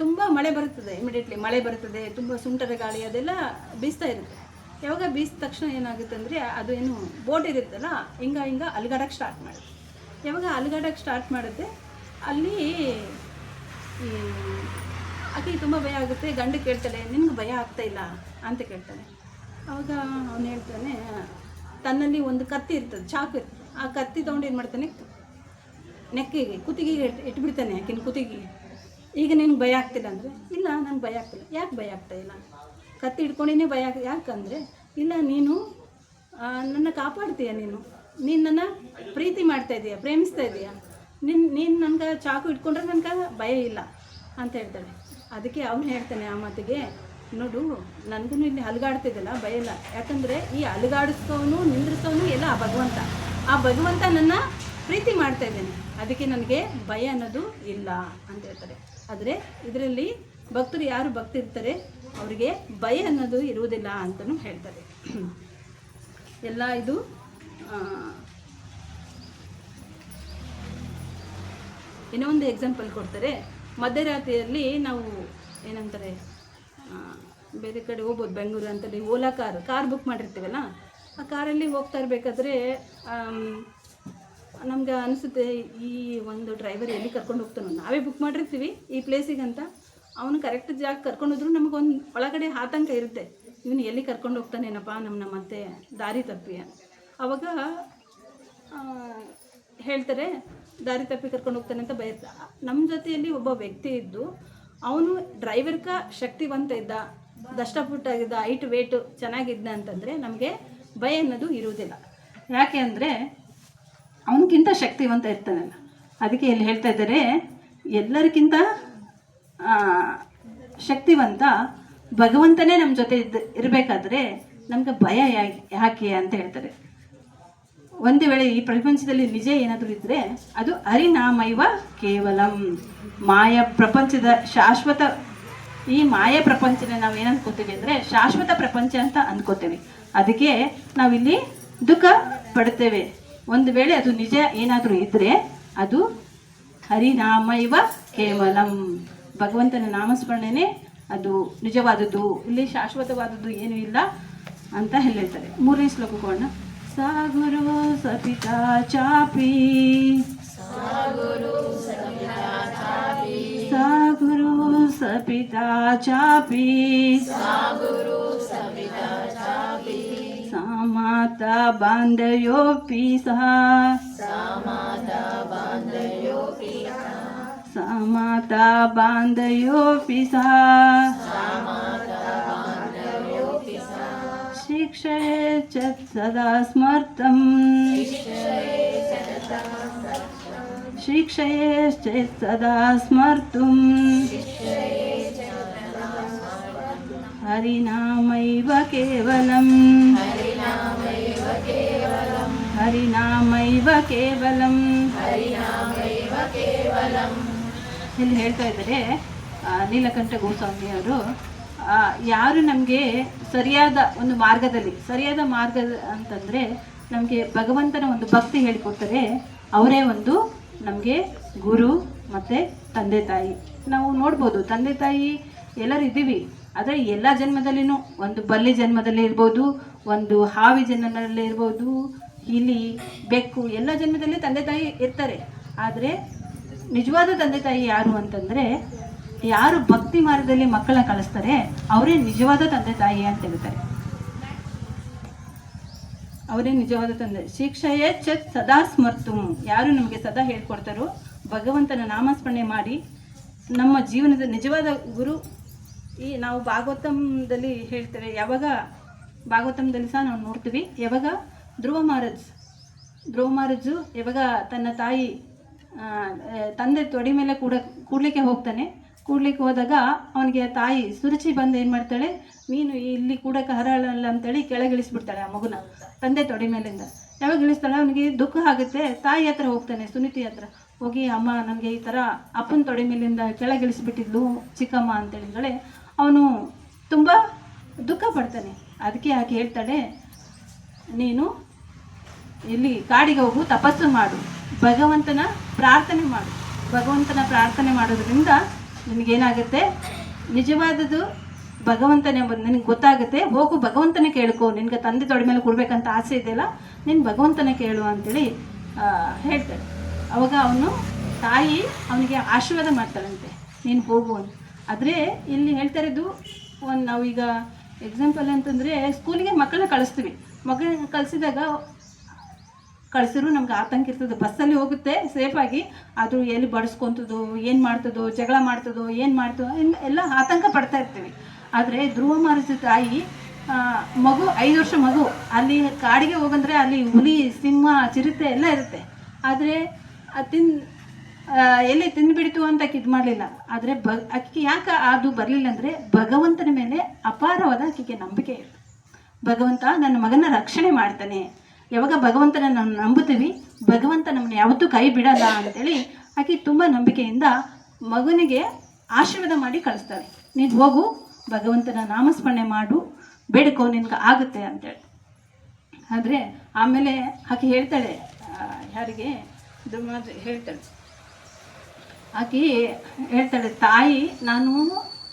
[SPEAKER 1] ತುಂಬ ಮಳೆ ಬರುತ್ತದೆ ಇಮಿಡಿಯೇಟ್ಲಿ ಮಳೆ ಬರುತ್ತದೆ, ತುಂಬ ಸುಂಟರ ಗಾಳಿ, ಅದೆಲ್ಲ ಬೀಸ್ತಾ ಇರುತ್ತೆ. ಯಾವಾಗ ಬೀಸಿದ ತಕ್ಷಣ ಏನಾಗುತ್ತೆ ಅಂದರೆ ಅದು ಏನು ಬೋಟ್ ಇರುತ್ತಲ್ಲ ಹಿಂಗ ಹಿಂಗ ಅಲ್ಗಾಡಕ್ಕೆ ಸ್ಟಾರ್ಟ್ ಮಾಡುತ್ತೆ. ಯಾವಾಗ ಅಲ್ಗಾಡಕ್ಕೆ ಸ್ಟಾರ್ಟ್ ಮಾಡುತ್ತೆ, ಅಲ್ಲಿ ಈ ಆಕೆಗೆ ತುಂಬ ಭಯ ಆಗುತ್ತೆ, ಗಂಡು ಕೇಳ್ತಾಳೆ, ನಿನಗೆ ಭಯ ಆಗ್ತಾ ಇಲ್ಲ ಅಂತ ಕೇಳ್ತಾನೆ ಅವಾಗ ಅವನು ಹೇಳ್ತಾನೆ, ತನ್ನಲ್ಲಿ ಒಂದು ಕತ್ತಿ ಇರ್ತದೆ, ಚಾಕು ಇರ್ತದೆ. ಆ ಕತ್ತಿ ತೊಗೊಂಡು ಏನು ಮಾಡ್ತಾನೆ? ನೆಕ್ಕಿಗೆ, ಕುತ್ತಿಗೆಗೆ ಇಟ್ಟು ಇಟ್ಬಿಡ್ತಾನೆ ಆಕಿನ ಕುತ್ತಿಗೆಗೆ. ಈಗ ನಿನಗೆ ಭಯ ಆಗ್ತಿಲ್ಲ ಅಂದರೆ, ಇಲ್ಲ, ನಂಗೆ ಭಯ ಆಗ್ತಿಲ್ಲ. ಯಾಕೆ ಭಯ ಆಗ್ತಾ ಇಲ್ಲ? ಕತ್ತಿ ಹಿಡ್ಕೊಂಡಿನೇ ಭಯ ಯಾಕಂದರೆ, ಇಲ್ಲ, ನೀನು ನನ್ನ ಕಾಪಾಡ್ತೀಯ ನೀನು? ನೀನು ನನ್ನ ಪ್ರೀತಿ ಮಾಡ್ತಾ ಇದೀಯ, ಪ್ರೇಮಿಸ್ತಾ ಇದೀಯ? ನಿನ್ನ ನೀನು ನನಗೆ ಚಾಕು ಇಟ್ಕೊಂಡ್ರೆ ನನಗೆ ಭಯ ಇಲ್ಲ ಅಂತ ಹೇಳ್ತಾಳೆ. ಅದಕ್ಕೆ ಅವನು ಹೇಳ್ತಾನೆ ಆ ಮಾತಿಗೆ ನೋಡು ನನಗೂ ಇಲ್ಲಿ ಅಲುಗಾಡ್ತಿದ್ದಲ್ಲ ಭಯ ಇಲ್ಲ. ಯಾಕಂದರೆ ಈ ಅಲುಗಾಡಿಸ್ತವನು ನಿಂದ್ರಿಸೋನು ಎಲ್ಲ ಆ ಭಗವಂತ. ಆ ಭಗವಂತ ನನ್ನ ಪ್ರೀತಿ ಮಾಡ್ತಾ ಇದ್ದೇನೆ. ಅದಕ್ಕೆ ನನಗೆ ಭಯ ಅನ್ನೋದು ಇಲ್ಲ ಅಂತ ಹೇಳ್ತಾರೆ. ಆದರೆ ಇದರಲ್ಲಿ ಭಕ್ತರು ಯಾರು ಭಕ್ತಿರ್ತಾರೆ ಅವರಿಗೆ ಭಯ ಅನ್ನೋದು ಇರುವುದಿಲ್ಲ ಅಂತಲೂ ಹೇಳ್ತಾರೆ. ಎಲ್ಲ ಇದು ಇನ್ನೊಂದು ಇನ್ನೂ ಒಂದು ಎಕ್ಸಾಂಪಲ್ ಕೊಡ್ತಾರೆ. ಮಧ್ಯರಾತ್ರಿಯಲ್ಲಿ ನಾವು ಏನಂತಾರೆ ಬೇರೆ ಕಡೆ ಹೋಗ್ಬೋದು ಬೆಂಗಳೂರು ಅಂತಲ್ಲಿ ಓಲಾ ಕಾರ್ ಕಾರ್ ಬುಕ್ ಮಾಡಿರ್ತೀವಲ್ಲ, ಆ ಕಾರಲ್ಲಿ ಹೋಗ್ತಾ ಇರಬೇಕಾದ್ರೆ ನಮ್ಗೆ ಅನಿಸುತ್ತೆ ಈ ಒಂದು ಡ್ರೈವರ್ ಎಲ್ಲಿ ಕರ್ಕೊಂಡು ಹೋಗ್ತಾನೋ ನಾವೇ ಬುಕ್ ಮಾಡಿರ್ತೀವಿ ಈ ಪ್ಲೇಸಿಗೆ ಅಂತ. ಅವನು ಕರೆಕ್ಟ್ ಜಾಗ ಕರ್ಕೊಂಡು ಹೋದ್ರು ನಮಗೊಂದು ಒಳಗಡೆ ಆತಂಕ ಇರುತ್ತೆ. ಇವನು ಎಲ್ಲಿ ಕರ್ಕೊಂಡು ಹೋಗ್ತಾನೇನಪ್ಪ ನಮ್ಮ ಮತ್ತೆ ದಾರಿ ತಪ್ಪಿ. ಅವಾಗ ಹೇಳ್ತಾರೆ, ದಾರಿ ತಪ್ಪಿ ಕರ್ಕೊಂಡು ಹೋಗ್ತಾನೆ ಅಂತ ಬಯಸ್ತಾ. ನಮ್ಮ ಜೊತೆಯಲ್ಲಿ ಒಬ್ಬ ವ್ಯಕ್ತಿ ಇದ್ದು ಅವನು ಡ್ರೈವರ್ಕ ಶಕ್ತಿವಂತ ಇದ್ದ ದಷ್ಟಪುಟ್ಟಾಗಿದ್ದ ಹೈಟ್ ವೇಟು ಚೆನ್ನಾಗಿದ್ದ ಅಂತಂದರೆ ನಮಗೆ ಭಯ ಅನ್ನೋದು ಇರುವುದಿಲ್ಲ. ಯಾಕೆ ಅಂದರೆ ಅವನಿಗಿಂತ ಶಕ್ತಿವಂತ ಇರ್ತಾನಲ್ಲ ಅದಕ್ಕೆ ಇಲ್ಲಿ ಹೇಳ್ತಾ ಇದ್ದಾರೆ, ಎಲ್ಲರಿಗಿಂತ ಶಕ್ತಿವಂತ ಭಗವಂತನೇ ನಮ್ಮ ಜೊತೆ ಇದ್ದ, ಇರಬೇಕಾದ್ರೆ ನಮ್ಗೆ ಭಯ ಯಾಕೆ ಅಂತ ಹೇಳ್ತಾರೆ. ಒಂದು ವೇಳೆ ಈ ಪ್ರಪಂಚದಲ್ಲಿ ನಿಜ ಏನಾದರೂ ಇದ್ದರೆ ಅದು ಅರಿನಾಮೈವ ಕೇವಲಂ. ಮಾಯ ಪ್ರಪಂಚದ ಶಾಶ್ವತ, ಈ ಮಾಯ ಪ್ರಪಂಚನ ನಾವು ಏನು ಅನ್ಕೋತೀವಿ ಅಂದರೆ ಶಾಶ್ವತ ಪ್ರಪಂಚ ಅಂತ ಅಂದ್ಕೋತೇವೆ ಅದಕ್ಕೆ ನಾವಿಲ್ಲಿ ದುಃಖ ಪಡ್ತೇವೆ. ಒಂದು ವೇಳೆ ಅದು ನಿಜ ಏನಾದರೂ ಇದ್ದರೆ ಅದು ಹರಿನಾಮೈವ ಕೇವಲಂ. ಭಗವಂತನ ನಾಮಸ್ಮರಣೆನೇ ಅದು ನಿಜವಾದದ್ದು. ಇಲ್ಲಿ ಶಾಶ್ವತವಾದದ್ದು ಏನೂ ಇಲ್ಲ ಅಂತ ಹೇಳ್ತಾರೆ. ಮೂರನೇ सगुरु सपिता चापी। सगुरु सपिता चापी। गुरु सपिता चापी। सगुरु सपिता चापी। समाता बान्धयोऽपि सः समाता बान्धयोऽपि समाता सा सः ಶಿಕ್ಷಯೇ च सदा स्मर्तं शिक्षयेश्चेत् सदा स्मर्तुं हरिनामैव केवलम् ಹರಿನಾಮೈವ ಕೇವಲಂ ಇಲ್ಲಿ ಹೇಳ್ತಾ ಇದ್ದಾರೆ ಆ, ನೀಲಕಂಠ ಗೋಸ್ವಾಮಿ ಅವರು ಆ, ಯಾರು ನಮಗೆ ಸರಿಯಾದ ಒಂದು ಮಾರ್ಗದಲ್ಲಿ, ಸರಿಯಾದ ಮಾರ್ಗ ಅಂತಂದರೆ ನಮಗೆ ಭಗವಂತನ ಒಂದು ಭಕ್ತಿ ಹೇಳಿಕೊಡ್ತಾರೆ, ಅವರೇ ಒಂದು ನಮಗೆ ಗುರು ಮತ್ತು ತಂದೆ ತಾಯಿ. ನಾವು ನೋಡ್ಬೋದು, ತಂದೆ ತಾಯಿ ಎಲ್ಲರೂ ಇದ್ದೀವಿ ಆದರೆ ಎಲ್ಲ ಜನ್ಮದಲ್ಲಿನೂ ಒಂದು ಬಲ್ಲಿ ಜನ್ಮದಲ್ಲಿ ಇರ್ಬೋದು, ಒಂದು ಹಾವಿ ಜನ್ಮದಲ್ಲಿ ಇರ್ಬೋದು ಇಲಿ ಬೆಕ್ಕು, ಎಲ್ಲ ಜನ್ಮದಲ್ಲಿ ತಂದೆ ತಾಯಿ ಇರ್ತಾರೆ. ಆದರೆ ನಿಜವಾದ ತಂದೆ ತಾಯಿ ಯಾರು ಅಂತಂದರೆ ಯಾರು ಭಕ್ತಿ ಮಾರ್ಗದಲ್ಲಿ ಮಕ್ಕಳನ್ನ ಕಳಿಸ್ತಾರೆ ಅವರೇ ನಿಜವಾದ ತಂದೆ ತಾಯಿ ಅಂತ ಹೇಳ್ತಾರೆ. ಅವರೇ ನಿಜವಾದ ತಂದೆ. ಶಿಕ್ಷೆಯೇ ಚತ್ ಸದಾ ಸ್ಮರ್ತು. ಯಾರು ನಮಗೆ ಸದಾ ಹೇಳ್ಕೊಡ್ತಾರೋ, ಭಗವಂತನ ನಾಮಸ್ಮರಣೆ ಮಾಡಿ ನಮ್ಮ ಜೀವನದ ನಿಜವಾದ ಗುರು ಈ ನಾವು ಭಾಗವತಂದಲ್ಲಿ ಹೇಳ್ತೇವೆ. ಯಾವಾಗ ಭಾಗವತಂದಲ್ಲಿ ಸಹ ನಾವು ನೋಡ್ತೀವಿ. ಯಾವಾಗ ಧ್ರುವ ಮಹಾರಾಜ್, ಧ್ರುವ ಮಹಾರಾಜು ಯಾವಾಗ ತನ್ನ ತಾಯಿ ತಂದೆ ತೊಡಿ ಮೇಲೆ ಕೂಡ ಕೂಡಲಿಕ್ಕೆ ಹೋಗ್ತಾನೆ. ಕೂಡ್ಲಿಕ್ಕೆ ಹೋದಾಗ ಅವನಿಗೆ ತಾಯಿ ಸುರುಚಿ ಬಂದು ಏನು ಮಾಡ್ತಾಳೆ, ನೀನು ಇಲ್ಲಿ ಕೂಡಕ್ಕೆ ಹರಳಲ್ಲ ಅಂತೇಳಿ ಕೆಳಗಿಳಿಸ್ಬಿಡ್ತಾಳೆ ಆ ಮಗುನ. ತಂದೆ ತೊಡೆ ಮೇಲಿಂದ. ಯಾವಾಗ ಇಳಿಸ್ತಾಳೆ? ಅವನಿಗೆ ದುಃಖ ಆಗುತ್ತೆ. ತಾಯಿ ಹತ್ರ ಹೋಗ್ತಾನೆ, ಸುನೀತಿ ಹತ್ರ. ಹೋಗಿ, ಅಮ್ಮ, ನನಗೆ ಈ ಥರ ಅಪ್ಪನ ತೊಡೆ ಮೇಲಿಂದ ಕೆಳಗಿಳಿಸ್ಬಿಟ್ಟಿದ್ಲು ಚಿಕ್ಕಮ್ಮ ಅಂತೇಳಿದಳೆ ಅವನು ತುಂಬ ದುಃಖ ಪಡ್ತಾನೆ. ಅದಕ್ಕೆ ಆಕೆ ಹೇಳ್ತಾಳೆ, ನೀನು ಇಲ್ಲಿ ಕಾಡಿಗೆ ಹೋಗು, ತಪಸ್ಸು ಮಾಡು. ಭಗವಂತನ ಪ್ರಾರ್ಥನೆ ಮಾಡು. ಭಗವಂತನ ಪ್ರಾರ್ಥನೆ ಮಾಡೋದ್ರಿಂದ ನಿನಗೇನಾಗುತ್ತೆ ನಿಜವಾದದ್ದು ಭಗವಂತನೇ ಬಂದು ನಿನಗೆ ಗೊತ್ತಾಗುತ್ತೆ. ಹೋಗು, ಭಗವಂತನೇ ಕೇಳ್ಕೊ. ನಿನಗೆ ತಂದೆ ತೊಡೆ ಮೇಲೆ ಕೊಡ್ಬೇಕಂತ ಆಸೆ ಇದೆಯಲ್ಲ, ನೀನು ಭಗವಂತನೇ ಕೇಳು ಅಂತೇಳಿ ಹೇಳ್ತಾಳೆ. ಅವಾಗ ಅವನು ತಾಯಿ ಅವನಿಗೆ ಆಶೀರ್ವಾದ ಮಾಡ್ತಾಳಂತೆ. ನೀನು ಹೋಗು ಅಂತ. ಆದರೆ ಇಲ್ಲಿ ಹೇಳ್ತಾ ಇರೋದು, ಒಂದು ನಾವೀಗ ಎಕ್ಸಾಂಪಲ್ ಅಂತಂದರೆ ಸ್ಕೂಲಿಗೆ ಮಕ್ಕಳನ್ನ ಕಳಿಸ್ತೀವಿ. ಮಕ್ಕಳನ್ನ ಕಳಿಸಿದಾಗ ಕಳಿಸಿದ್ರು, ನಮ್ಗೆ ಆತಂಕ ಇರ್ತದೆ. ಬಸ್ಸಲ್ಲಿ ಹೋಗುತ್ತೆ ಸೇಫಾಗಿ ಅದು ಎಲ್ಲಿ ಬಡಿಸ್ಕೊತದೋ, ಏನು ಮಾಡ್ತದೋ, ಜಗಳ ಮಾಡ್ತದೋ, ಏನು ಮಾಡ್ತದೋ, ಎಲ್ಲ ಆತಂಕ ಪಡ್ತಾ ಇರ್ತೀವಿ. ಆದರೆ ಧ್ರುವ ಮಾರಿಸಿದ ತಾಯಿ ಮಗು, ಐದು ವರ್ಷ ಮಗು. ಅಲ್ಲಿ ಕಾಡಿಗೆ ಹೋಗಂದ್ರೆ ಅಲ್ಲಿ ಹುಲಿ, ಸಿಂಹ, ಚಿರತೆ ಎಲ್ಲ ಇರುತ್ತೆ. ಆದರೆ ತಿನ್ ಎಲ್ಲಿ ತಿಂದುಬಿಡ್ತು ಅಂತ ಇದು ಮಾಡಲಿಲ್ಲ. ಆದರೆ ಬ ಆಕೆಗೆ ಯಾಕೆ ಅದು ಬರಲಿಲ್ಲ ಅಂದರೆ ಭಗವಂತನ ಮೇಲೆ ಅಪಾರವಾದ ಆಕೆಗೆ ನಂಬಿಕೆ ಇತ್ತು. ಭಗವಂತ ನನ್ನ ಮಗನ ರಕ್ಷಣೆ ಮಾಡ್ತಾನೆ. ಯಾವಾಗ ಭಗವಂತನ ನಾವು ನಂಬುತ್ತೀವಿ, ಭಗವಂತ ನಮ್ಮನ್ನ ಯಾವತ್ತೂ ಕೈ ಬಿಡಲ್ಲ ಅಂತೇಳಿ ಆಕೆ ತುಂಬ ನಂಬಿಕೆಯಿಂದ ಮಗನಿಗೆ ಆಶೀರ್ವಾದ ಮಾಡಿ ಕಳಿಸ್ತಾಳೆ. ನೀನು ಹೋಗು, ಭಗವಂತನ ನಾಮಸ್ಮರಣೆ ಮಾಡು, ಬೇಡಿಕೋ, ನಿನ್ಗೆ ಆಗುತ್ತೆ ಅಂತೇಳಿ. ಆದರೆ ಆಮೇಲೆ ಆಕೆ ಹೇಳ್ತಾಳೆ ಯಾರಿಗೆ? ಧ್ರುವ ಹೇಳ್ತಾಳೆ. ಆಕೆ ಹೇಳ್ತಾಳೆ, ತಾಯಿ, ನಾನು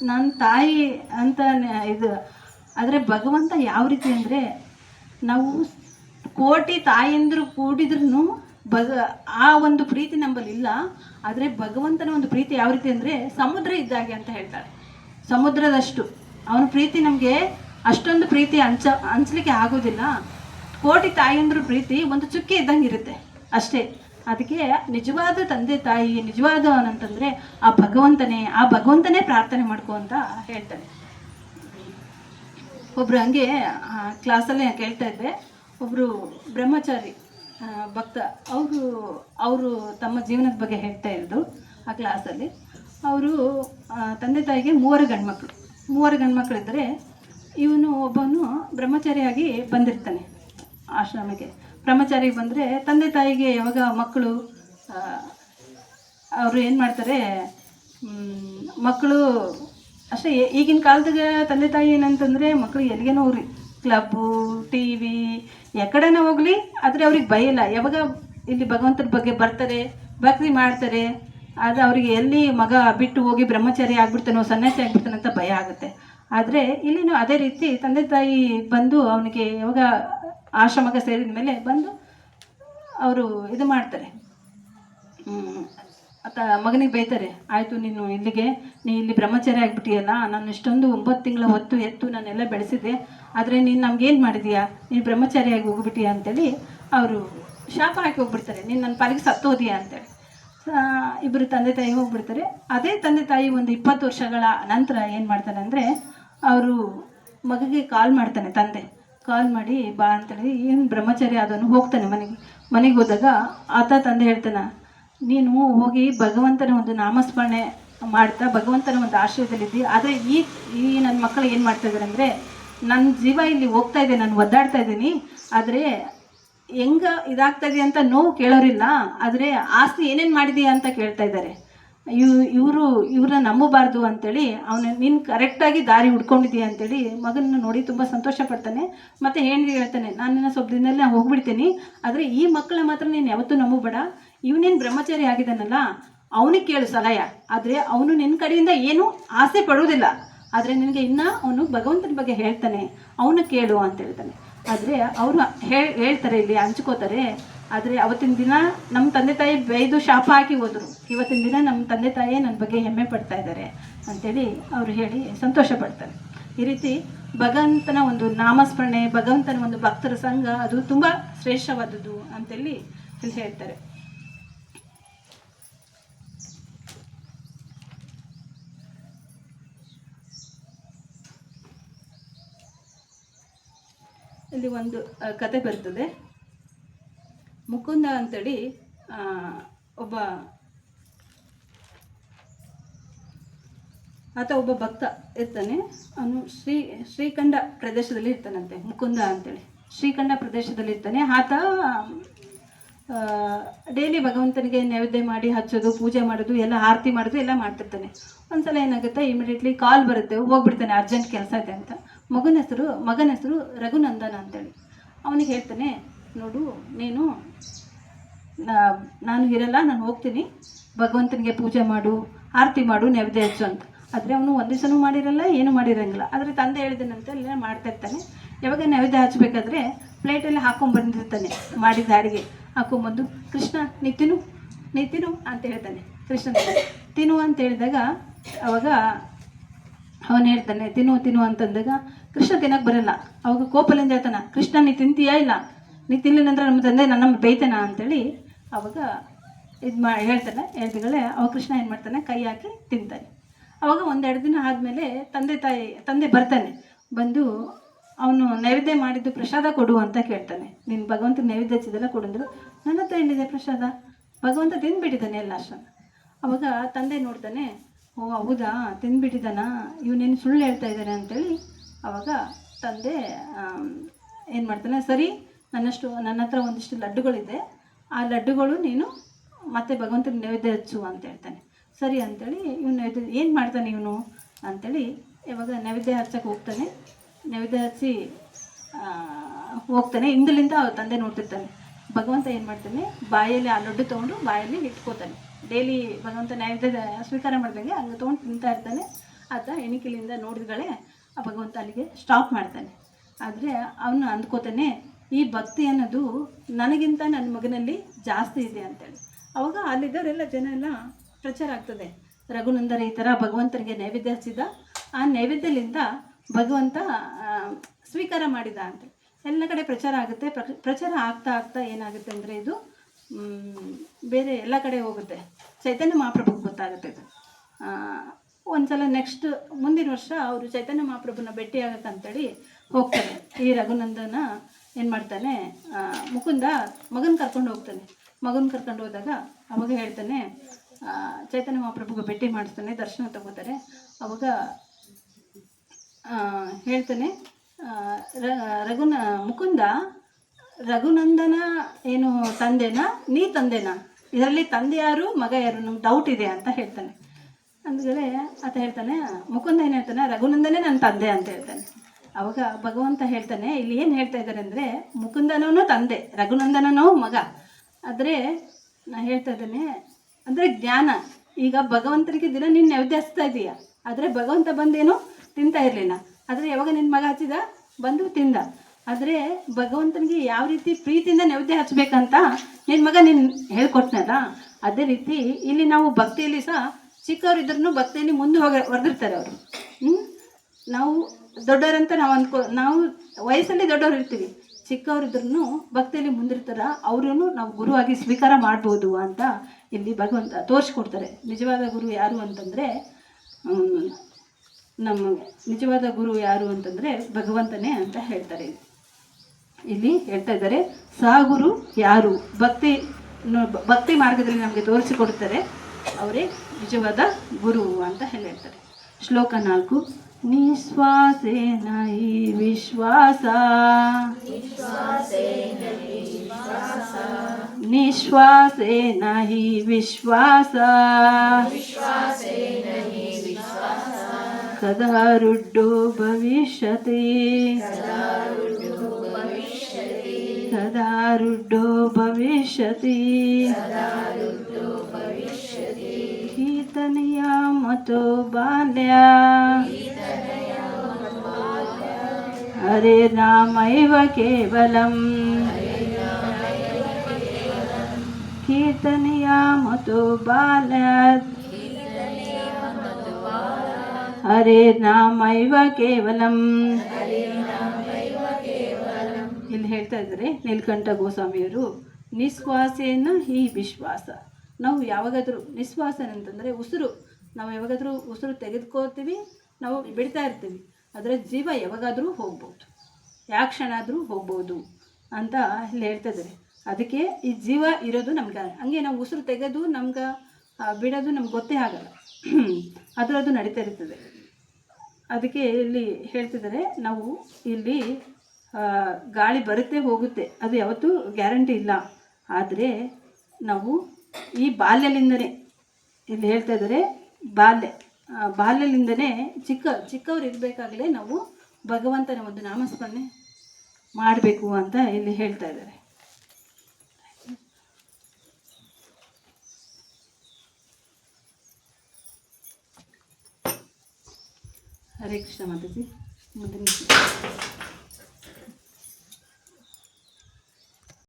[SPEAKER 1] ನನ್ನ ತಾಯಿ ಅಂತ ಇದು, ಆದರೆ ಭಗವಂತ ಯಾವ ರೀತಿ ಅಂದರೆ ನಾವು ಕೋಟಿ ತಾಯಂದಿರು ಕೂಡಿದ್ರು ಭಗ, ಆ ಒಂದು ಪ್ರೀತಿ ನಂಬಲಿಲ್ಲ ಆದರೆ ಭಗವಂತನ ಒಂದು ಪ್ರೀತಿ ಯಾವ ರೀತಿ ಅಂದರೆ ಸಮುದ್ರ ಇದ್ದಾಗೆ ಅಂತ ಹೇಳ್ತಾರೆ. ಸಮುದ್ರದಷ್ಟು. ಅವನ ಪ್ರೀತಿ ನಮಗೆ ಅಷ್ಟೊಂದು ಪ್ರೀತಿ ಹಂಚ ಹಂಚ್ಲಿಕ್ಕೆ ಆಗೋದಿಲ್ಲ. ಕೋಟಿ ತಾಯಂದ್ರ ಪ್ರೀತಿ ಒಂದು ಚುಕ್ಕಿ ಇದ್ದಂಗೆ ಇರುತ್ತೆ. ಅಷ್ಟೇ. ಅದಕ್ಕೆ ನಿಜವಾದ ತಂದೆ ತಾಯಿ, ನಿಜವಾದ ಅಂತಂದರೆ ಆ ಭಗವಂತನೇ ಆ ಭಗವಂತನೇ ಪ್ರಾರ್ಥನೆ ಮಾಡ್ಕೊ ಅಂತ ಹೇಳ್ತಾನೆ. ಒಬ್ರು ಹಂಗೆ ಕ್ಲಾಸಲ್ಲಿ ಕೇಳ್ತಾ ಇದ್ದೆ. ಒಬ್ಬರು ಬ್ರಹ್ಮಚಾರಿ ಭಕ್ತ. ಅವರು ಅವರು ತಮ್ಮ ಜೀವನದ ಬಗ್ಗೆ ಹೇಳ್ತಾ ಇರೋದು ಆ ಕ್ಲಾಸಲ್ಲಿ ಅವರು ತಂದೆ ತಾಯಿಗೆ ಮೂವರು ಗಂಡ್ಮಕ್ಳು. ಮೂವರು ಗಂಡ್ಮಕ್ಳಿದ್ದರೆ ಇವನು ಒಬ್ಬನು ಬ್ರಹ್ಮಚಾರಿಯಾಗಿ ಬಂದಿರ್ತಾನೆ ಆಶ್ರಮಕ್ಕೆ. ಬ್ರಹ್ಮಚಾರಿಗೆ ಬಂದರೆ ತಂದೆ ತಾಯಿಗೆ ಯಾವಾಗ ಮಕ್ಕಳು ಅವರು ಏನು ಮಾಡ್ತಾರೆ ಮಕ್ಕಳು, ಅಷ್ಟೇ, ಈಗಿನ ಕಾಲದಾಗ ತಂದೆ ತಾಯಿ ಏನಂತಂದರೆ ಮಕ್ಕಳು ಎಲ್ಲಿಗೇನೋ ಹೋಗ್ರಿ ಕ್ಲಬ್ಬು ಟಿ ವಿ ಎಕಡೆನೋ ಹೋಗ್ಲಿ, ಆದರೆ ಅವ್ರಿಗೆ ಭಯ ಇಲ್ಲ. ಯಾವಾಗ ಇಲ್ಲಿ ಭಗವಂತನ ಬಗ್ಗೆ ಬರ್ತಾರೆ, ಭಕ್ತಿ ಮಾಡ್ತಾರೆ, ಆದರೆ ಅವರಿಗೆ ಎಲ್ಲಿ ಮಗ ಬಿಟ್ಟು ಹೋಗಿ ಬ್ರಹ್ಮಚಾರಿ ಆಗ್ಬಿಡ್ತಾನೋ, ಸನ್ಯಾಸಿ ಆಗ್ಬಿಡ್ತಾನೆ ಅಂತ ಭಯ ಆಗುತ್ತೆ. ಆದರೆ ಇಲ್ಲಿನೂ ಅದೇ ರೀತಿ ತಂದೆ ತಾಯಿ ಬಂದು ಅವನಿಗೆ ಯಾವಾಗ ಆಶ್ರಮಕ್ಕೆ ಸೇರಿದ ಮೇಲೆ ಬಂದು ಅವರು ಇದು ಮಾಡ್ತಾರೆ. ಆತ ಮಗನಿಗೆ ಬೈತಾರೆ, ಆಯಿತು ನೀನು ಇಲ್ಲಿಗೆ, ನೀ ಇಲ್ಲಿ ಬ್ರಹ್ಮಚಾರಿ ಆಗಿಬಿಟ್ಟಿಯಲ್ಲ, ನಾನು ಇಷ್ಟೊಂದು ಒಂಬತ್ತು ತಿಂಗಳ ಹೊತ್ತು ಎತ್ತು ನಾನೆಲ್ಲ ಬೆಳೆಸಿದ್ದೆ, ಆದರೆ ನೀನು ನಮ್ಗೇನು ಮಾಡಿದೀಯಾ? ನೀನು ಬ್ರಹ್ಮಚಾರಿಯಾಗಿ ಹೋಗ್ಬಿಟ್ಟಿಯಾ? ಅಂತೇಳಿ ಅವರು ಶಾಪ ಹಾಕಿ ಹೋಗ್ಬಿಡ್ತಾರೆ, ನೀನು ನನ್ನ ಪಾಲಿಗೆ ಸತ್ತೋದಿಯಾ? ಅಂತೇಳಿ. ಇಬ್ಬರು ತಂದೆ ತಾಯಿ ಹೋಗ್ಬಿಡ್ತಾರೆ. ಅದೇ ತಂದೆ ತಾಯಿ ಒಂದು ಇಪ್ಪತ್ತು ವರ್ಷಗಳ ನಂತರ ಏನು ಮಾಡ್ತಾನೆ ಅಂದರೆ, ಅವರು ಮಗಗೆ ಕಾಲ್ ಮಾಡ್ತಾನೆ, ತಂದೆ. ಕಾಲ್ ಮಾಡಿ, ಬಾ ಅಂತೇಳಿ, ಏನು ಬ್ರಹ್ಮಚಾರಿ ಅದನ್ನು ಹೋಗ್ತಾನೆ ಮನೆಗೆ. ಮನೆಗೆ ಹೋದಾಗ ಆತ ತಂದೆ ಹೇಳ್ತಾನೆ ನೀನು ಹೋಗಿ ಭಗವಂತನ ಒಂದು ನಾಮಸ್ಮರಣೆ ಮಾಡ್ತಾ ಭಗವಂತನ ಒಂದು ಆಶ್ರಯದಲ್ಲಿದ್ದಿ. ಆದರೆ ಈ ಈ ನನ್ನ ಮಕ್ಕಳು ಏನು ಮಾಡ್ತಾ ಇದ್ದಾರೆ ಅಂದರೆ ನನ್ನ ಜೀವ ಇಲ್ಲಿ ಹೋಗ್ತಾ ಇದೆ, ನಾನು ಒದ್ದಾಡ್ತಾ ಇದ್ದೀನಿ. ಆದರೆ ಹೆಂಗ ಇದಾಗ್ತಾ ಇದೆ ಅಂತ ನೋವು ಕೇಳೋರಿಲ್ಲ. ಆದರೆ ಆಸ್ತಿ ಏನೇನು ಮಾಡಿದೀಯ ಅಂತ ಕೇಳ್ತಾ ಇದ್ದಾರೆ ಇವ್, ಇವರು, ಇವ್ರನ್ನ ನಂಬಬಾರ್ದು ಅಂತೇಳಿ ಅವನ, ನೀನು ಕರೆಕ್ಟಾಗಿ ದಾರಿ ಹುಡ್ಕೊಂಡಿದೀಯ ಅಂತೇಳಿ ಮಗನ ನೋಡಿ ತುಂಬ ಸಂತೋಷ ಪಡ್ತಾನೆ. ಮತ್ತು ಹೇಳ್ತಾನೆ, ನಾನು ಸ್ವಲ್ಪ ದಿನದಲ್ಲಿ ಹೋಗ್ಬಿಡ್ತೀನಿ. ಆದರೆ ಈ ಮಕ್ಕಳ ಮಾತ್ರ ನೀನು ಯಾವತ್ತೂ ನಂಬಬೇಡ. ಇವನೇನು ಬ್ರಹ್ಮಚಾರಿ ಆಗಿದ್ದಾನಲ್ಲ, ಅವನಿಗೆ ಕೇಳು ಸಲಹೆ. ಆದರೆ ಅವನು ನಿನ್ನ ಕಡೆಯಿಂದ ಏನೂ ಆಸೆ ಪಡುವುದಿಲ್ಲ. ಆದರೆ ನಿನಗೆ ಇನ್ನೂ ಅವನು ಭಗವಂತನ ಬಗ್ಗೆ ಹೇಳ್ತಾನೆ, ಅವನು ಕೇಳು ಅಂತ ಹೇಳ್ತಾನೆ. ಆದರೆ ಅವರು ಹೇಳ್ತಾರೆ ಇಲ್ಲಿ, ಹಂಚ್ಕೋತಾರೆ. ಆದರೆ ಅವತ್ತಿನ ದಿನ ನಮ್ಮ ತಂದೆ ತಾಯಿ ಬೈದು ಶಾಪ ಹಾಕಿ ಹೋದರು. ಇವತ್ತಿನ ದಿನ ನಮ್ಮ ತಂದೆ ತಾಯಿ ನನ್ನ ಬಗ್ಗೆ ಹೆಮ್ಮೆ ಪಡ್ತಾ ಇದ್ದಾರೆ ಅಂತೇಳಿ ಅವರು ಹೇಳಿ ಸಂತೋಷ ಪಡ್ತಾರೆ. ಈ ರೀತಿ ಭಗವಂತನ ಒಂದು ನಾಮಸ್ಮರಣೆ, ಭಗವಂತನ ಒಂದು ಭಕ್ತರ ಸಂಘ, ಅದು ತುಂಬ ಶ್ರೇಷ್ಠವಾದದ್ದು ಅಂತೇಳಿ ಇಲ್ಲಿ ಹೇಳ್ತಾರೆ. ಇಲ್ಲಿ ಒಂದು ಕತೆ ಬರ್ತದೆ. ಮುಕುಂದ ಅಂತೇಳಿ ಒಬ್ಬ, ಆತ ಒಬ್ಬ ಭಕ್ತ ಇರ್ತಾನೆ. ಅವನು ಶ್ರೀ, ಶ್ರೀಖಂಡ ಪ್ರದೇಶದಲ್ಲಿ ಇರ್ತಾನಂತೆ, ಮುಕುಂದ ಅಂತೇಳಿ. ಶ್ರೀಖಂಡ ಪ್ರದೇಶದಲ್ಲಿ ಇರ್ತಾನೆ. ಆತ ಡೈಲಿ ಭಗವಂತನಿಗೆ ನೈವೇದ್ಯ ಮಾಡಿ ಹಚ್ಚೋದು, ಪೂಜೆ ಮಾಡೋದು, ಎಲ್ಲ ಆರತಿ ಮಾಡೋದು ಎಲ್ಲ ಮಾಡ್ತಿರ್ತಾನೆ. ಒಂದ್ಸಲ ಏನಾಗುತ್ತೆ ಇಮಿಡಿಯೇಟ್ಲಿ ಕಾಲ್ ಬರುತ್ತೆ, ಹೋಗ್ಬಿಡ್ತಾನೆ ಅರ್ಜೆಂಟ್ ಕೆಲಸ ಇದೆ ಅಂತ. ಮಗನ ಹೆಸರು ಮಗನ ಹೆಸರು ರಘುನಂದನ ಅಂತೇಳಿ. ಅವನಿಗೆ ಹೇಳ್ತಾನೆ, ನೋಡು, ನೀನು ನಾನು ಇರಲ್ಲ ನಾನು ಹೋಗ್ತೀನಿ. ಭಗವಂತನಿಗೆ ಪೂಜೆ ಮಾಡು, ಆರತಿ ಮಾಡು ನೈವೇದ್ಯ ಹಚ್ಚು ಅಂತ. ಆದರೆ ಅವನು ಒಂದು ದಿವಸನೂ ಮಾಡಿರಲ್ಲ, ಏನೂ ಮಾಡಿರಂಗಿಲ್ಲ. ಆದರೆ ತಂದೆ ಹೇಳಿದನಂತೆ ಎಲ್ಲ ಮಾಡ್ತಾ ಇರ್ತಾನೆ. ಯಾವಾಗ ನೈವೇದ್ಯ ಹಚ್ಚಬೇಕಾದ್ರೆ ಪ್ಲೇಟಲ್ಲಿ ಹಾಕೊಂಡ್ಬಂದಿರ್ತಾನೆ ಮಾಡಿದ ಅಡಿಗೆ ಹಾಕೊಂಬಂದು ಕೃಷ್ಣ, ನೀ ತಿನ್ನು ನೀ ತಿನ್ನು ಅಂತ ಹೇಳ್ತಾನೆ ಕೃಷ್ಣ ತಿನ್ನು ಅಂತ ಹೇಳಿದಾಗ, ಅವಾಗ ಅವನು ಹೇಳ್ತಾನೆ, ತಿನ್ನು ತಿನ್ನು ಅಂತಂದಾಗ ಕೃಷ್ಣ ತಿನ್ನಕ್ಕೆ ಬರಲ್ಲ. ಅವಾಗ ಕೋಪಲಿಂದ ಹೇಳ್ತಾನೆ ಕೃಷ್ಣ, ನೀ ತಿಂತೀಯಾ ಇಲ್ಲ? ನೀ ತಿನ್ನಲಿಲ್ಲ ಅಂದ್ರೆ ನಮ್ಮ ತಂದೆ ನನ್ನ ಬೈತಾನ ಅಂತೇಳಿ ಅವಾಗ ಇದು ಮಾ, ಹೇಳ್ತಾನೆ ಹೇಳ್ದಿಗಳೇ ಅವಾಗ ಕೃಷ್ಣ ಏನು ಮಾಡ್ತಾನೆ, ಕೈ ಹಾಕಿ ತಿಂತಾನೆ. ಅವಾಗ ಒಂದೆರಡು ದಿನ ಆದಮೇಲೆ ತಂದೆ ತಾಯಿ, ತಂದೆ ಬರ್ತಾನೆ. ಬಂದು ಅವನು ನೈವೇದ್ಯ ಮಾಡಿದ್ದು ಪ್ರಸಾದ ಕೊಡು ಅಂತ ಕೇಳ್ತಾನೆ. ನೀನು ಭಗವಂತ ನೈವೇದ್ಯ ಹಚ್ಚಿದೆಲ್ಲ ಕೊಡಂದ್ರು ನನ್ನ ಹತ್ರ ಏನಿದೆ ಪ್ರಸಾದ? ಭಗವಂತ ತಿಂದುಬಿಟ್ಟಿದ್ದಾನೆ ಎಲ್ಲ ಅಷ್ಟನ್ನು. ಅವಾಗ ತಂದೆ ನೋಡ್ತಾನೆ, ಓ, ಹೌದಾ? ತಿಂದ್ಬಿಟ್ಟಿದ್ದಾನ? ಇವನೇನು ಸುಳ್ಳು ಹೇಳ್ತಾ ಇದ್ದಾರೆ ಅಂತೇಳಿ ಅವಾಗ ತಂದೆ ಏನು ಮಾಡ್ತಾನೆ, ಸರಿ, ನನ್ನಷ್ಟು, ನನ್ನ ಹತ್ರ ಒಂದಿಷ್ಟು ಲಡ್ಡುಗಳಿದೆ. ಆ ಲಡ್ಡುಗಳು ನೀನು ಮತ್ತೆ ಭಗವಂತನ ನೈವೇದ್ಯ ಹಚ್ಚು ಅಂತ ಹೇಳ್ತಾನೆ. ಸರಿ ಅಂತೇಳಿ ಇವನು ನೈವೇದ್ಯ, ಏನು ಮಾಡ್ತಾನೆ ಇವನು ಅಂಥೇಳಿ ಯಾವಾಗ ನೈವೇದ್ಯ ಹಚ್ಚಕ್ಕೆ ಹೋಗ್ತಾನೆ. ನೈವೇದ್ಯ ಹಚ್ಚಿ ಹೋಗ್ತಾನೆ. ಹಿಂದಲಿಂದ ತಂದೆ ನೋಡ್ತಿರ್ತಾನೆ. ಭಗವಂತ ಏನು ಮಾಡ್ತಾನೆ, ಬಾಯಲ್ಲಿ ಆ ಲಡ್ಡು ತೊಗೊಂಡು ಬಾಯಲ್ಲಿ ಇಟ್ಕೋತಾನೆ. ಡೈಲಿ ಭಗವಂತ ನೈವೇದ್ಯ ಸ್ವೀಕಾರ ಮಾಡಿದಂಗೆ ಹಂಗೆ ತೊಗೊಂಡು ತಿಂತಾ ಇರ್ತಾನೆ. ಆತ ಎಣಿಕೆಲಿಂದ ನೋಡಿದ್ಗಳೇ ಆ ಭಗವಂತ ಅಲ್ಲಿಗೆ ಸ್ಟಾಪ್ ಮಾಡ್ತಾನೆ. ಆದರೆ ಅವನು ಅಂದ್ಕೋತಾನೆ, ಈ ಭಕ್ತಿ ಅನ್ನೋದು ನನಗಿಂತ ನನ್ನ ಮಗನಲ್ಲಿ ಜಾಸ್ತಿ ಇದೆ ಅಂತೇಳಿ. ಅವಾಗ ಅಲ್ಲಿದ್ದವರೆಲ್ಲ ಜನ ಎಲ್ಲ ಪ್ರಚಾರ ಆಗ್ತದೆ. ರಘುನಂದರ ಈ ಥರ ಭಗವಂತನಿಗೆ ನೈವೇದ್ಯ ಹಚ್ಚಿದ. ಆ ನೈವೇದ್ಯದಿಂದ ಭಗವಂತ ಸ್ವೀಕಾರ ಮಾಡಿದ ಅಂತ. ಎಲ್ಲ ಕಡೆ ಪ್ರಚಾರ ಆಗುತ್ತೆ. ಪ್ರ- ಪ್ರಚಾರ ಆಗ್ತಾ ಆಗ್ತಾ ಏನಾಗುತ್ತೆ ಅಂದರೆ ಇದು ಬೇರೆ ಎಲ್ಲ ಕಡೆ ಹೋಗುತ್ತೆ. ಚೈತನ್ಯ ಮಹಾಪ್ರಭುಗೆ ಗೊತ್ತಾಗುತ್ತೆ ಇದು. ಆ, ಒಂದ್ಸಲ ನೆಕ್ಸ್ಟ್ ಮುಂದಿನ ವರ್ಷ ಅವರು ಚೈತನ್ಯ ಮಹಾಪ್ರಭುನ ಭೇಟಿ ಆಗಕ್ಕಂತೇಳಿ ಹೋಗ್ತಾರೆ. ಈ ರಘುನಂದನ ಏನು ಮಾಡ್ತಾನೆ ಮುಕುಂದ ಮಗನ ಕರ್ಕೊಂಡು ಹೋಗ್ತಾನೆ. ಮಗನ ಕರ್ಕೊಂಡು ಹೋದಾಗ ಅವಾಗ ಹೇಳ್ತಾನೆ ಚೈತನ್ಯ ಮಹಾಪ್ರಭುಗೆ ಭೇಟಿ ಮಾಡಿಸ್ತಾನೆ ದರ್ಶನ ತಗೋತಾರೆ. ಅವಾಗ ಹೇಳ್ತಾನೆ ರಘುನ ಮುಕುಂದ ರಘುನಂದನ ಏನು ತಂದೆನಾ? ನೀ ತಂದೆನಾ? ಇದರಲ್ಲಿ ತಂದೆ ಯಾರು ಮಗ ಯಾರು? ನಮ್ಗೆ ಡೌಟ್ ಇದೆ ಅಂತ ಹೇಳ್ತಾನೆ. ಅಂದ್ಮೇಲೆ ಆತ ಹೇಳ್ತಾನೆ, ಮುಕುಂದ ಏನು ಹೇಳ್ತಾನೆ, ರಘುನಂದನೇ ನನ್ನ ತಂದೆ ಅಂತ ಹೇಳ್ತಾನೆ. ಅವಾಗ ಭಗವಂತ ಹೇಳ್ತಾನೆ, ಇಲ್ಲಿ ಏನು ಹೇಳ್ತಾ ಇದ್ದಾರೆ ಅಂದರೆ ಮುಕುಂದನೂ ತಂದೆ ರಘುನಂದನೂ ಮಗ. ಆದರೆ ನಾನು ಹೇಳ್ತಾ ಇದ್ದೇನೆ, ಅಂದರೆ ಜ್ಞಾನ, ಈಗ ಭಗವಂತನಿಗೆ ದಿನ ನೀನು ನೈವೇದ್ಯ ಹಚ್ತಾ ಇದೀಯ? ಆದರೆ ಭಗವಂತ ಬಂದೇನು, ತಿಂತಾ ಇರಲಿಲ್ಲ. ಆದರೆ ಯಾವಾಗ ನಿನ್ನ ಮಗ ಹಚ್ಚಿದ? ಬಂದು ತಿಂದ. ಆದರೆ ಭಗವಂತನಿಗೆ ಯಾವ ರೀತಿ ಪ್ರೀತಿಯಿಂದ ನೈವೇದ್ಯ ಹಚ್ಬೇಕಂತ ನಿನ್ನ ಮಗ ನೀನು ಹೇಳ್ಕೊಟ್ನಲ್ಲ, ಅದೇ ರೀತಿ ಇಲ್ಲಿ ನಾವು ಭಕ್ತಿಯಲ್ಲಿ ಸಹ ಚಿಕ್ಕವರಿದ್ರೂ ಭಕ್ತಿಯಲ್ಲಿ ಮುಂದೆ ಹೋಗ ಹೊರದಿರ್ತಾರೆ ಅವರು. ಹ್ಞೂ ನಾವು ದೊಡ್ಡವರಂತ ನಾವು ಅಂದ್ಕೊ ನಾವು ವಯಸ್ಸಲ್ಲಿ ದೊಡ್ಡವರು ಇರ್ತೀವಿ. ಚಿಕ್ಕವರಿದ್ರೂ ಭಕ್ತಿಯಲ್ಲಿ ಮುಂದಿರ್ತಾರ ಅವ್ರೂ ನಾವು ಗುರುವಾಗಿ ಸ್ವೀಕಾರ ಮಾಡ್ಬೋದು ಅಂತ ಇಲ್ಲಿ ಭಗವಂತ ತೋರಿಸ್ಕೊಡ್ತಾರೆ. ನಿಜವಾದ ಗುರು ಯಾರು ಅಂತಂದರೆ ನಮ್ಮ ನಿಜವಾದ ಗುರು ಯಾರು ಅಂತಂದರೆ ಭಗವಂತನೇ ಅಂತ ಹೇಳ್ತಾರೆ ಇಲ್ಲಿ. ಹೇಳ್ತಾ ಇದ್ದಾರೆ, ಸಹಗುರು ಯಾರು? ಭಕ್ತಿ ಭಕ್ತಿ ಮಾರ್ಗದಲ್ಲಿ ನಮಗೆ ತೋರಿಸಿಕೊಡ್ತಾರೆ. ಅವರೇ ನಿಜವಾದ ಗುರು ಅಂತ ಹೇಳಿ ಹೇಳ್ತಾರೆ ಶ್ಲೋಕ ನಾಲ್ಕು ನಿಶ್ವಾಸೇನ ಹಿ ವಿಶ್ವಾಸ ನಿಶ್ವಾಸೇನ ಹಿ ವಿಶ್ವಾಸ ಸದಾ ರುಡ್ಡೋ ಭವಿಷ್ಯತಿ ಸದಾ ರುಡ್ಡೋ ಭವಿಷ್ಯತಿ ಕೀರ್ತನೆಯ ಮತ್ತು ಬಾಲ್ಯ. ಹರೇ ರಾಮೈವ ಕೇವಲಂ. ಕೀರ್ತನೆಯ ಮತ್ತು ಬಾಲ್ಯ. ಹರೇ ನಾಮೈವ ಕೇವಲಂ. ಇಲ್ಲಿ ಹೇಳ್ತಾ ಇದ್ದಾರೆ ನೀಲಕಂಠ ಗೋಸ್ವಾಮಿಯವರು, ನಿಸ್ವಾಸೇನ ಈ ವಿಶ್ವಾಸ. ನಾವು ಯಾವಾಗಾದರೂ ನಿಶ್ವಾಸ ಅಂತಂದರೆ ಉಸಿರು. ನಾವು ಯಾವಾಗಾದರೂ ಉಸಿರು ತೆಗೆದುಕೋತೀವಿ ನಾವು ಬಿಡ್ತಾ ಇರ್ತೀವಿ. ಆದರೆ ಜೀವ ಯಾವಾಗಾದರೂ ಹೋಗ್ಬೋದು. ಯಾವ ಕ್ಷಣ ಆದರೂ ಹೋಗ್ಬೋದು ಅಂತ ಇಲ್ಲಿ ಹೇಳ್ತಾ ಇದ್ದಾರೆ. ಅದಕ್ಕೆ ಈ ಜೀವ ಇರೋದು ನಮ್ಗೆ ಹಂಗೆ ನಾವು ಉಸಿರು ತೆಗೆದು ನಮ್ಗೆ ಬಿಡೋದು ನಮ್ಗೆ ಗೊತ್ತೇ ಆಗಲ್ಲ. ಅದು ಅದು ನಡೀತಾ ಇರ್ತದೆ. ಅದಕ್ಕೆ ಇಲ್ಲಿ ಹೇಳ್ತಿದ್ದಾರೆ ನಾವು ಇಲ್ಲಿ ಗಾಳಿ ಬರುತ್ತೆ ಹೋಗುತ್ತೆ. ಅದು ಯಾವತ್ತೂ ಗ್ಯಾರಂಟಿ ಇಲ್ಲ. ಆದರೆ ನಾವು ಈ ಬಾಲ್ಯಲಿಂದನೇ ಇಲ್ಲಿ ಹೇಳ್ತಾ ಇದ್ದಾರೆ. ಬಾಲ್ಯ ಬಾಲ್ಯಲಿಂದನೇ ಚಿಕ್ಕ, ಚಿಕ್ಕವ್ರು ಇರಬೇಕಾಗಲೇ ನಾವು ಭಗವಂತನ ಒಂದು ನಾಮಸ್ಮರಣೆ ಮಾಡಬೇಕು ಅಂತ ಇಲ್ಲಿ ಹೇಳ್ತಾ ಇದ್ದಾರೆ. ಹರೇ ಕೃಷ್ಣ ಮಾತಾಜಿ ಮುಂದಿನ